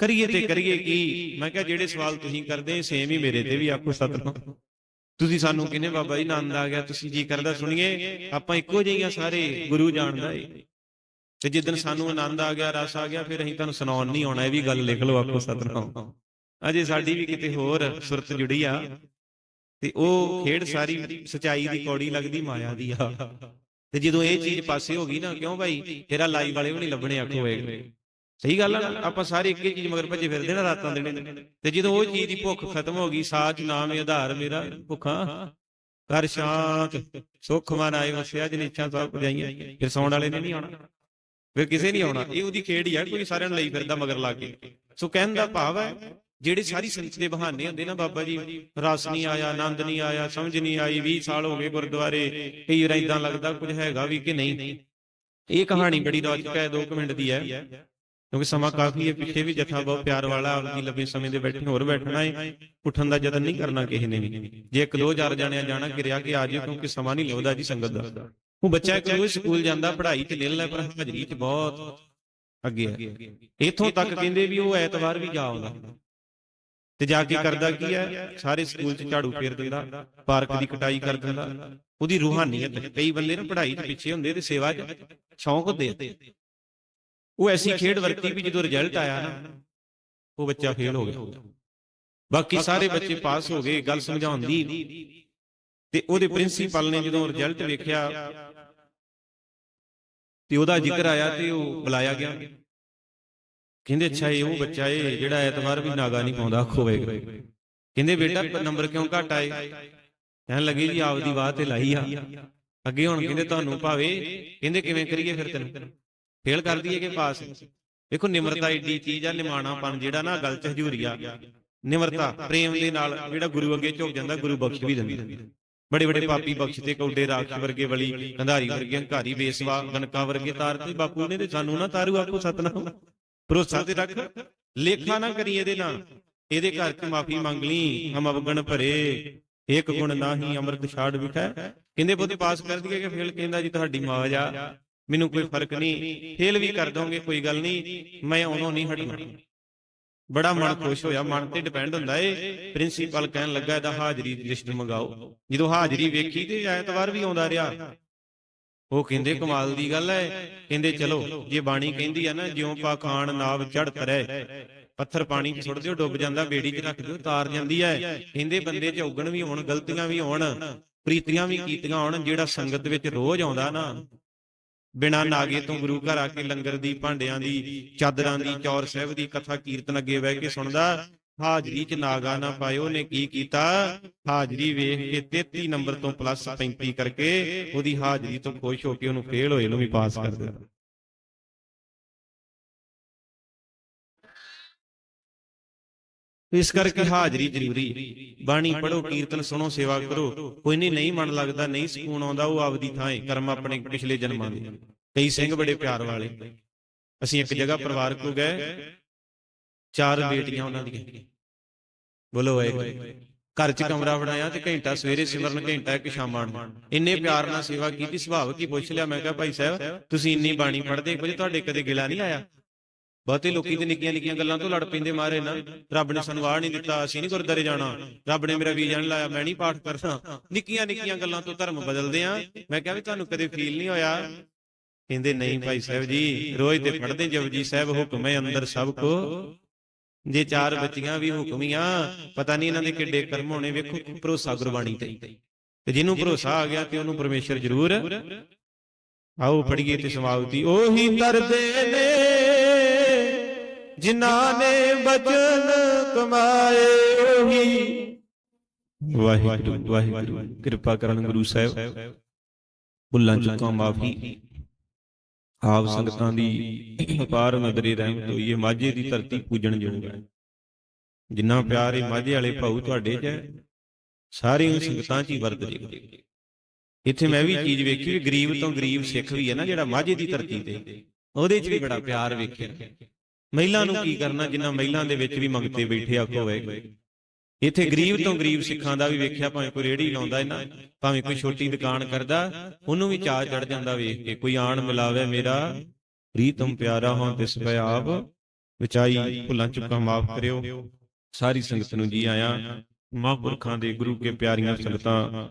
ਕਰੀਏ ਤੇ ਕਰੀਏ ਕੀ? ਮੈਂ ਕਿਹਾ ਜਿਹੜੇ ਸਵਾਲ ਤੁਸੀਂ ਕਰਦੇ ਸੇਮ ਹੀ ਮੇਰੇ ਤੇ ਵੀ ਆਖੋ ਸਤਨਾਮ। ਤੁਸੀਂ ਸਾਨੂੰ ਕਹਿੰਦੇ ਬਾਬਾ ਜੀ ਆਨੰਦ ਆ ਗਿਆ ਤੁਸੀਂ ਜੀ ਕਰਦਾ ਸੁਣੀਏ ਆਪਾਂ ਇੱਕੋ ਜਿਹੀਆਂ ਸਾਰੇ ਗੁਰੂ ਜਾਣਦਾ ਏ ਤੇ ਜਿੱਦਨ ਸਾਨੂੰ ਆਨੰਦ ਆ ਗਿਆ ਰਸ ਆ ਗਿਆ ਫਿਰ ਅਸੀਂ ਤੁਹਾਨੂੰ ਸੁਣਾਉਣ ਨਹੀਂ ਆਉਣਾ ਇਹ ਵੀ ਗੱਲ ਲਿਖ ਲਓ ਆਖੋ ਸਤਨਾਮ। ਅਜੇ ਸਾਡੀ ਵੀ ਕਿਤੇ ਹੋਰ ਸੁਰਤ ਜੁੜੀ ਆ। ਤੇ ਉਹ ਖੇਡ ਸਾਰੀ ਸਚਾਈ ਦੀ ਕੌੜੀ ਲੱਗਦੀ ਮਾਇਆ ਦੀ ਆ। ਤੇ ਜਦੋਂ ਇਹ ਚੀਜ਼ ਪਾਸੇ ਹੋ ਗਈ ਨਾ, ਕਿਉਂ ਭਾਈ? ਤੇਰਾ ਲਾਈਵ ਵਾਲੇ ਵੀ ਨਹੀਂ ਲੱਭਣੇ ਆਖੋ ਹੋਏ ਸਹੀ ਗੱਲ ਆ ਆਪਾਂ ਸਾਰੇ ਇੱਕੇ ਚੀਜ਼ ਮਗਰ ਭੱਜੇ ਫਿਰਦੇ ਨਾ ਰਾਤਾਂ ਦਿਨੇ। ਤੇ ਜਦੋਂ ਉਹ ਚੀਜ਼ ਦੀ ਭੁੱਖ ਖਤਮ ਹੋ ਗਈ, ਸਾਚ ਨਾਮ ਆਧਾਰ ਮੇਰਾ, ਭੁੱਖਾਂ। ਕਰ ਸ਼ਾਂਤ, ਸੁਖ ਮਨ ਆਏ ਵਸਿਆ ਜਿਨ ਇੱਛਾ ਸਭ ਪੁਜਾਈਆਂ ਫਿਰ ਸੌਣ ਵਾਲੇ ਨੇ ਨਹੀਂ ਆਉਣਾ। ਫਿਰ ਕਿਸੇ ਨਹੀਂ ਆਉਣਾ। ਇਹ ਉਹਦੀ ਖੇਡ ਹੀ ਆ, ਕੋਈ ਸਾਰਿਆਂ ਨੂੰ ਲਈ ਫਿਰਦਾ ਮਗਰ ਲਾ ਕੇ। ਸੋ ਕਹਿਣ ਦਾ ਭਾਵ ਹੈ ਜਿਹੜੇ ਸਾਰੀ ਸੰਗਤ ਦੇ ਬਹਾਨੇ ਹੁੰਦੇ ਨਾ ਬਾਬਾ ਜੀ ਰਸ ਨਹੀਂ ਆਇਆ ਆਨੰਦ ਨਹੀਂ ਆਇਆ ਸਮਝ ਨਹੀਂ ਆਈ 20 ਸਾਲ ਹੋ ਗਏ ਗੁਰਦੁਆਰੇ ਕਈ ਵਾਰ ਇਦਾਂ ਲੱਗਦਾ ਕੁਝ ਹੈਗਾ ਵੀ ਕਿ ਨਹੀਂ। ਇਹ ਕਹਾਣੀ ਬੜੀ ਰੌਚਕ ਹੈ 2 ਮਿੰਟ ਦੀ ਹੈ ਕਿਉਂਕਿ ਸਮਾਂ ਕਾਫੀ ਹੈ ਪਿੱਛੇ ਵੀ ਜਥਾ ਬਹੁਤ ਪਿਆਰ ਵਾਲਾ ਆਪਣੀ ਲੰਬੇ ਸਮੇਂ ਦੇ ਬੈਠੇ ਹੋਰ ਬੈਠਣਾ ਹੈ ਉੱਠਣ ਦਾ ਯਤਨ ਨਹੀਂ ਕਰਨਾ ਕਿਸੇ ਨੇ ਵੀ। ਜੇ ਇੱਕ ਦੋ ਚਾਰ ਜਣਿਆਂ ਜਾਣਾ ਕਿਰਿਆ ਕਿ ਆ ਜਿਓ ਕਿਉਂਕਿ ਸਮਾਂ ਨਹੀਂ ਲੱਗਦਾ ਜੀ ਸੰਗਤ ਦਾ। ਉਹ ਬੱਚਾ ਇੱਕ ਰੋਜ਼ ਸਕੂਲ ਜਾਂਦਾ ਪੜ੍ਹਾਈ ਤੇ ਲਿਲ ਲੈ ਪਰ ਹਾਜ਼ਰੀ 'ਚ ਬਹੁਤ ਅੱਗੇ ਹੈ ਇਥੋਂ ਤੱਕ ਕਹਿੰਦੇ ਵੀ ਉਹ ਐਤਵਾਰ ਵੀ ਜਾ ਆਉਂਦਾ ਤੇ ਜਾ ਕੇ ਕਰਦਾ ਕੀ ਹੈ ਸਾਰੇ ਸਕੂਲ 'ਚ ਝਾੜੂ ਫੇਰ ਦਿੰਦਾ, ਪਾਰਕ ਦੀ ਕਟਾਈ ਕਰ ਦਿੰਦਾ। ਉਹਦੀ ਰੂਹਾਨੀਅਤ ਕਈ ਬੰਦੇ ਨਾ ਪੜ੍ਹਾਈ 'ਚ ਪਿੱਛੇ ਹੁੰਦੇ ਤੇ ਸੇਵਾ 'ਚ ਸ਼ੌਂਕ ਹੁੰਦੇ ਉਹ ਐਸੀ ਖੇਡ ਵਰਤੀ ਵੀ ਜਦੋਂ ਰਿਜ਼ਲਟ ਆਇਆ ਨਾ, ਉਹ ਬੱਚਾ ਫੇਲ ਹੋ ਗਿਆ। ਬਾਕੀ ਸਾਰੇ ਬੱਚੇ ਪਾਸ ਹੋ ਗਏ, ਗੱਲ ਸਮਝਾਉਣ ਦੀ ਤੇ ਉਹਦੇ ਪ੍ਰਿੰਸੀਪਲ ਨੇ ਜਦੋਂ ਰਿਜ਼ਲਟ ਵੇਖਿਆ, ਤੇ ਉਹਦਾ ਜ਼ਿਕਰ ਆਇਆ ਤੇ ਉਹ ਬੁਲਾਇਆ ਗਿਆ। ਕਹਿੰਦੇ ਅੱਛਾ ਇਹ ਉਹ ਬੱਚਾ ਏ ਜਿਹੜਾ ਐਤਵਾਰ ਵੀ ਨਾਗਾ ਨਹੀਂ ਪਾਉਂਦਾ ਖੋਵੇ ਕਹਿੰਦੇ ਬੇਟਾ ਨੰਬਰ ਕਿਉਂ ਘਟ ਆਏ ਕਹਿਣ ਲੱਗੇ ਜੀ ਆਪਦੀ ਬਾਤ ਤੇ ਲਾਈ ਆ। ਅੱਗੇ ਹੁਣ ਕਹਿੰਦੇ ਤੁਹਾਨੂੰ ਭਾਵੇ ਕਹਿੰਦੇ ਕਿਵੇਂ ਕਰੀਏ ਫਿਰ ਤੈਨੂੰ? ਫੇਲ ਕਰ ਦਈਏ ਕਿ ਪਾਸ ਦੇਖੋ ਨਿਮਰਤਾ ਏਡੀ ਚੀਜ਼ ਆ ਨਿਮਾਣਾਪਨ ਜਿਹੜਾ ਨਾ ਗੱਲ ਚ ਹਜੂਰੀ ਆ। ਨਿਮਰਤਾ ਪ੍ਰੇਮ ਦੇ ਨਾਲ ਜਿਹੜਾ ਗੁਰੂ ਅੱਗੇ ਝੁਕ ਜਾਂਦਾ ਗੁਰੂ ਬਖਸ਼ ਵੀ ਦਿੰਦਾ ਬੜੇ ਬੜੇ ਪਾਪੀ ਬਖਸ਼ ਤੇ ਕੌਡੇ ਰਾਖਸ਼ ਵਰਗੇ ਵਲੀ ਕੰਧਾਰੀ ਵਰਗੇ ਹੰਕਾਰੀ ਬੇਸਵਾ ਗਨਕਾ ਵਰਗੇ ਤਾਰ ਤੇ ਬਾਪੂ ਨੇ ਤੇ ਸਾਨੂੰ ਨਾ ਤਾਰੂ ਆਪੋ ਸਤਨਾਮ ਭਰੋਸਾ ਤੇ ਰੱਖ ਲੇਖਾ ਨਾ ਕਰੀ ਇਹਦੇ ਨਾਲ। ਇਹਦੇ ਘਰ ਚ ਮਾਫੀ ਮੰਗ ਲਈ ਹਮ ਅਵਗਣ ਭਰੇ। ਇੱਕ ਗੁਣ ਨਾਹੀ ਅੰਮ੍ਰਿਤ ਛਾੜ ਬਿਠਾ ਕਹਿੰਦੇ ਪੁੱਤ ਪਾਸ ਕਰ ਦਈਏ ਕਿ ਫੇਲ ਕਹਿੰਦਾ ਜੀ ਤੁਹਾਡੀ ਮੌਜ ਆ ਮੈਨੂੰ ਕੋਈ ਫ਼ਰਕ ਨਹੀਂ। ਫੇਲ ਵੀ ਕਰ ਦੋਗੇ ਕੋਈ ਗੱਲ ਨਹੀਂ। ਮੈਂ ਉਹਨੋਂ ਨਹੀਂ ਹਟਣਾ। ਬੜਾ ਮਨ ਖੁਸ਼ ਹੋਇਆ। ਮਨ ਤੇ ਡਿਪੈਂਡ ਹੁੰਦਾ ਏ। ਪ੍ਰਿੰਸੀਪਲ ਕਹਿਣ ਲੱਗਾ ਇਹਦਾ ਹਾਜ਼ਰੀ ਲਿਸਟ ਮੰਗਾਓ ਜਦੋਂ ਹਾਜ਼ਰੀ ਵੇਖੀ ਤੇ ਐਤਵਾਰ ਵੀ ਆਉਂਦਾ ਰਿਹਾ। ਉਹ ਕਹਿੰਦੇ ਕਮਾਲ ਦੀ ਗੱਲ ਹੈ। ਕਹਿੰਦੇ ਚਲੋ ਜੇ ਬਾਣੀ ਕਹਿੰਦੀ ਆ ਨਾ ਜਿਉਂ ਪਾਖਾਨ ਨਾਵ ਚੜ ਤਰੈ ਪੱਥਰ ਪਾਣੀ 'ਚ ਸੁੱਟ ਦਿਓ ਡੁੱਬ ਜਾਂਦਾ ਬੇੜੀ 'ਚ ਰੱਖ ਦਿਓ ਤਾਰ ਜਾਂਦੀ ਹੈ। ਕਹਿੰਦੇ ਬੰਦੇ 'ਚ ਔਗਣ ਵੀ ਹੋਣ ਗਲਤੀਆਂ ਵੀ ਹੋਣ ਪ੍ਰੀਤੀਆਂ ਵੀ ਕੀਤੀਆਂ ਹੋਣ ਜਿਹੜਾ ਸੰਗਤ ਵਿੱਚ ਰੋਜ਼ ਆਉਂਦਾ ਨਾ ਬਿਨਾ ਨਾਗੇ ਤੋਂ ਗੁਰੂ ਘਰ ਆ ਕੇ ਲੰਗਰ ਦੀ ਭਾਂਡਿਆਂ ਦੀ ਚਾਦਰਾਂ ਦੀ ਚੌਰ ਸਾਹਿਬ ਦੀ ਕਥਾ ਕੀਰਤਨ ਅੱਗੇ ਬਹਿ ਕੇ ਸੁਣਦਾ। ਹਾਜ਼ਰੀ ਚ ਨਾਗਾ ਨਾ ਪਾਇਓ ਨੇ ਕੀ ਕੀਤਾ? ਹਾਜ਼ਰੀ ਵੇਖ ਕੇ 33 ਨੰਬਰ ਤੋਂ ਪਲੱਸ 35 ਕਰਕੇ ਉਹਦੀ ਹਾਜ਼ਰੀ ਤੋਂ ਖੁਸ਼ ਹੋ ਕੇ ਉਹਨੂੰ ਫੇਲ ਹੋਏ ਨੂੰ ਵੀ ਪਾਸ ਕਰ ਦਿੱਤਾ। ਇਸ ਕਰਕੇ ਹਾਜ਼ਰੀ ਜ਼ਰੂਰੀ। ਬਾਣੀ ਪੜੋ ਕੀਰਤਨ ਸੁਣੋ, ਸੇਵਾ ਕਰੋ। ਕੋਈ ਨਹੀਂ ਨਹੀਂ ਮਨ ਲੱਗਦਾ, ਨਹੀਂ ਸਕੂਨ ਆਉਂਦਾ, ਉਹ ਆਪਦੀ ਥਾਂ ਹੈ ਕਰਮ ਆਪਣੇ ਪਿਛਲੇ ਜਨਮਾਂ ਦੇ। ਕਈ ਸਿੰਘ ਬੜੇ ਪਿਆਰ ਵਾਲੇ। ਅਸੀਂ ਇੱਕ ਜਗ੍ਹਾ ਪਰਿਵਾਰ ਕੋ ਗਏ। ਚਾਰ ਬੇਟੀਆਂ ਉਹਨਾਂ ਦੀਆਂ। ਬੋਲੋ ਵਾਹਿਗੁਰੂ। ਘਰ 'ਚ ਕਮਰਾ ਬਣਾਇਆ ਤੇ ਘੰਟਾ ਸਵੇਰੇ ਸਿਮਰਨ ਘੰਟਾ ਇੱਕ ਸ਼ਾਮਾਂ ਨੂੰ। ਇੰਨੇ ਪਿਆਰ ਨਾਲ ਸੇਵਾ ਕੀਤੀ ਸੁਭਾਵਕ ਹੀ ਪੁੱਛ ਲਿਆ ਮੈਂ ਕਿਹਾ ਭਾਈ ਸਾਹਿਬ ਤੁਸੀਂ ਇੰਨੀ ਬਾਣੀ ਪੜ੍ਹਦੇ ਕੁਝ ਤੁਹਾਡੇ ਕਦੇ ਗਿਲਾ ਨਹੀਂ ਆਇਆ? ਬਹੁਤੇ ਲੋਕੀ ਤੇ ਨਿੱਕੀਆਂ ਨਿੱਕੀਆਂ ਗੱਲਾਂ ਤੋਂ ਲੜ ਪੈਂਦੇ ਮਾਰੇ ਨਾ। ਰੱਬ ਨੇ ਸਾਨੂੰ ਵਾਹ ਨਹੀਂ ਦਿੱਤਾ ਅਸੀਂ ਨਹੀਂ ਗੁਰਦਾਰੇ ਜਾਣਾ। ਰੱਬ ਨੇ ਮੇਰਾ ਵੀਜ਼ਾ ਨਹੀਂ ਲਾਇਆ ਮੈਂ ਨਹੀਂ ਪਾਠ ਕਰਨਾ। ਨਿੱਕੀਆਂ ਨਿੱਕੀਆਂ ਗੱਲਾਂ ਤੋਂ ਧਰਮ ਬਦਲਦੇ ਆ। ਮੈਂ ਕਿਹਾ ਵੀ ਤੁਹਾਨੂੰ ਕਦੇ ਫੀਲ ਨਹੀਂ ਹੋਇਆ? ਕਹਿੰਦੇ ਨਹੀਂ ਭਾਈ ਸਾਹਿਬ ਜੀ ਰੋਜ਼ ਤੇ ਪੜ੍ਹਦੇ ਜਪਜੀ ਸਾਹਿਬ ਹੁਕਮ ਹੈ ਅੰਦਰ ਸਭ ਕੋ। ਜੇ ਚਾਰ ਬੱਚੀਆਂ ਵੀ ਹੁਕਮੀਆਂ ਪਤਾ ਨਹੀਂ ਇਹਨਾਂ ਦੇ ਕਿੱਡੇ ਕਰਮ ਹੋਣੇ ਵੇਖੋ ਭਰੋਸਾ ਗੁਰਬਾਣੀ ਤੇ। ਤੇ। ਜਿਹਨੂੰ ਭਰੋਸਾ ਆ ਗਿਆ ਤੇ ਉਹਨੂੰ ਪਰਮੇਸ਼ਰ ਜ਼ਰੂਰ ਆਓ ਪੜੀਏ ਤੇ ਸਮਾਪਤੀ। ਉਹੀ ਤਰਦੇ ਨੇ ਜਿਨ੍ਹਾਂ ਨੇ ਬਚਨ ਕਮਾਏ ਉਹੀ ਵਾਹਿਗੁਰੂ ਵਾਹਿਗੁਰੂ। ਕਿਰਪਾ ਕਰਨ ਗੁਰੂ ਸਾਹਿਬ। ਭੁੱਲਾਂ ਚੁੱਕਾਂ ਮਾਫੀ। ਆਪ ਸੰਗਤਾਂ ਦੀ ਅਪਾਰ ਨਦਰੀ ਰਹਿਮਤ ਹੋਈ ਹੈ ਮਾਝੇ ਦੀ ਧਰਤੀ ਪੂਜਣ ਜੋਗ ਹੈ। ਜਿੰਨਾ ਪਿਆਰ ਇਹ ਮਾਝੇ ਵਾਲੇ ਭਾਊ ਤੁਹਾਡੇ 'ਚ ਹੈ ਸਾਰੀਆਂ ਸੰਗਤਾਂ 'ਚ ਹੀ ਵਰਤ ਜੇ ਇੱਥੇ ਮੈਂ ਵੀ ਚੀਜ਼ ਵੇਖੀ ਵੀ ਗਰੀਬ ਤੋਂ ਗਰੀਬ ਸਿੱਖ ਵੀ ਹੈ ਨਾ ਜਿਹੜਾ ਮਾਝੇ ਦੀ ਧਰਤੀ ਤੇ। ਉਹਦੇ 'ਚ ਵੀ ਬੜਾ ਪਿਆਰ ਵੇਖਿਆ। ਮਹਿਲਾ ਨੂੰ ਕੀ ਕਰਨਾ ਜਿੰਨਾ ਮਹਿਲਾਂ ਦੇ ਵਿੱਚ ਵੀ ਮੰਗਤੇ ਬੈਠੇ ਆਖੋ ਵੇ ਇੱਥੇ ਗਰੀਬ ਤੋਂ ਗਰੀਬ ਸਿੱਖਾਂ ਦਾ ਵੀ ਵੇਖਿਆ ਭਾਵੇਂ ਕੋਈ ਰੇੜੀ ਲਾਉਂਦਾ ਹੈ ਨਾ ਭਾਵੇਂ ਕੋਈ ਛੋਟੀ ਦੁਕਾਨ ਕਰਦਾ ਉਹਨੂੰ ਵੀ ਚਾਹ ਚੜ ਜਾਂਦਾ ਵੇਖ ਕੇ ਕੋਈ ਆਣ ਮਿਲਾਵੇ ਮੇਰਾ ਪ੍ਰੀਤਮ ਪਿਆਰਾ ਹੋਂ ਤਿਸ ਪੈ ਆਪ ਵਿਚਾਈ ਭੁੱਲਾਂ ਚੁੱਕਾਂ ਮਾਫ ਕਰਿਓ। ਸਾਰੀ ਸੰਗਤ ਨੂੰ ਜੀ ਆਇਆਂ ਮਹਾਂਪੁਰਖਾਂ ਦੇ ਗੁਰੂ ਕੇ ਪਿਆਰੀਆਂ ਸੰਗਤਾਂ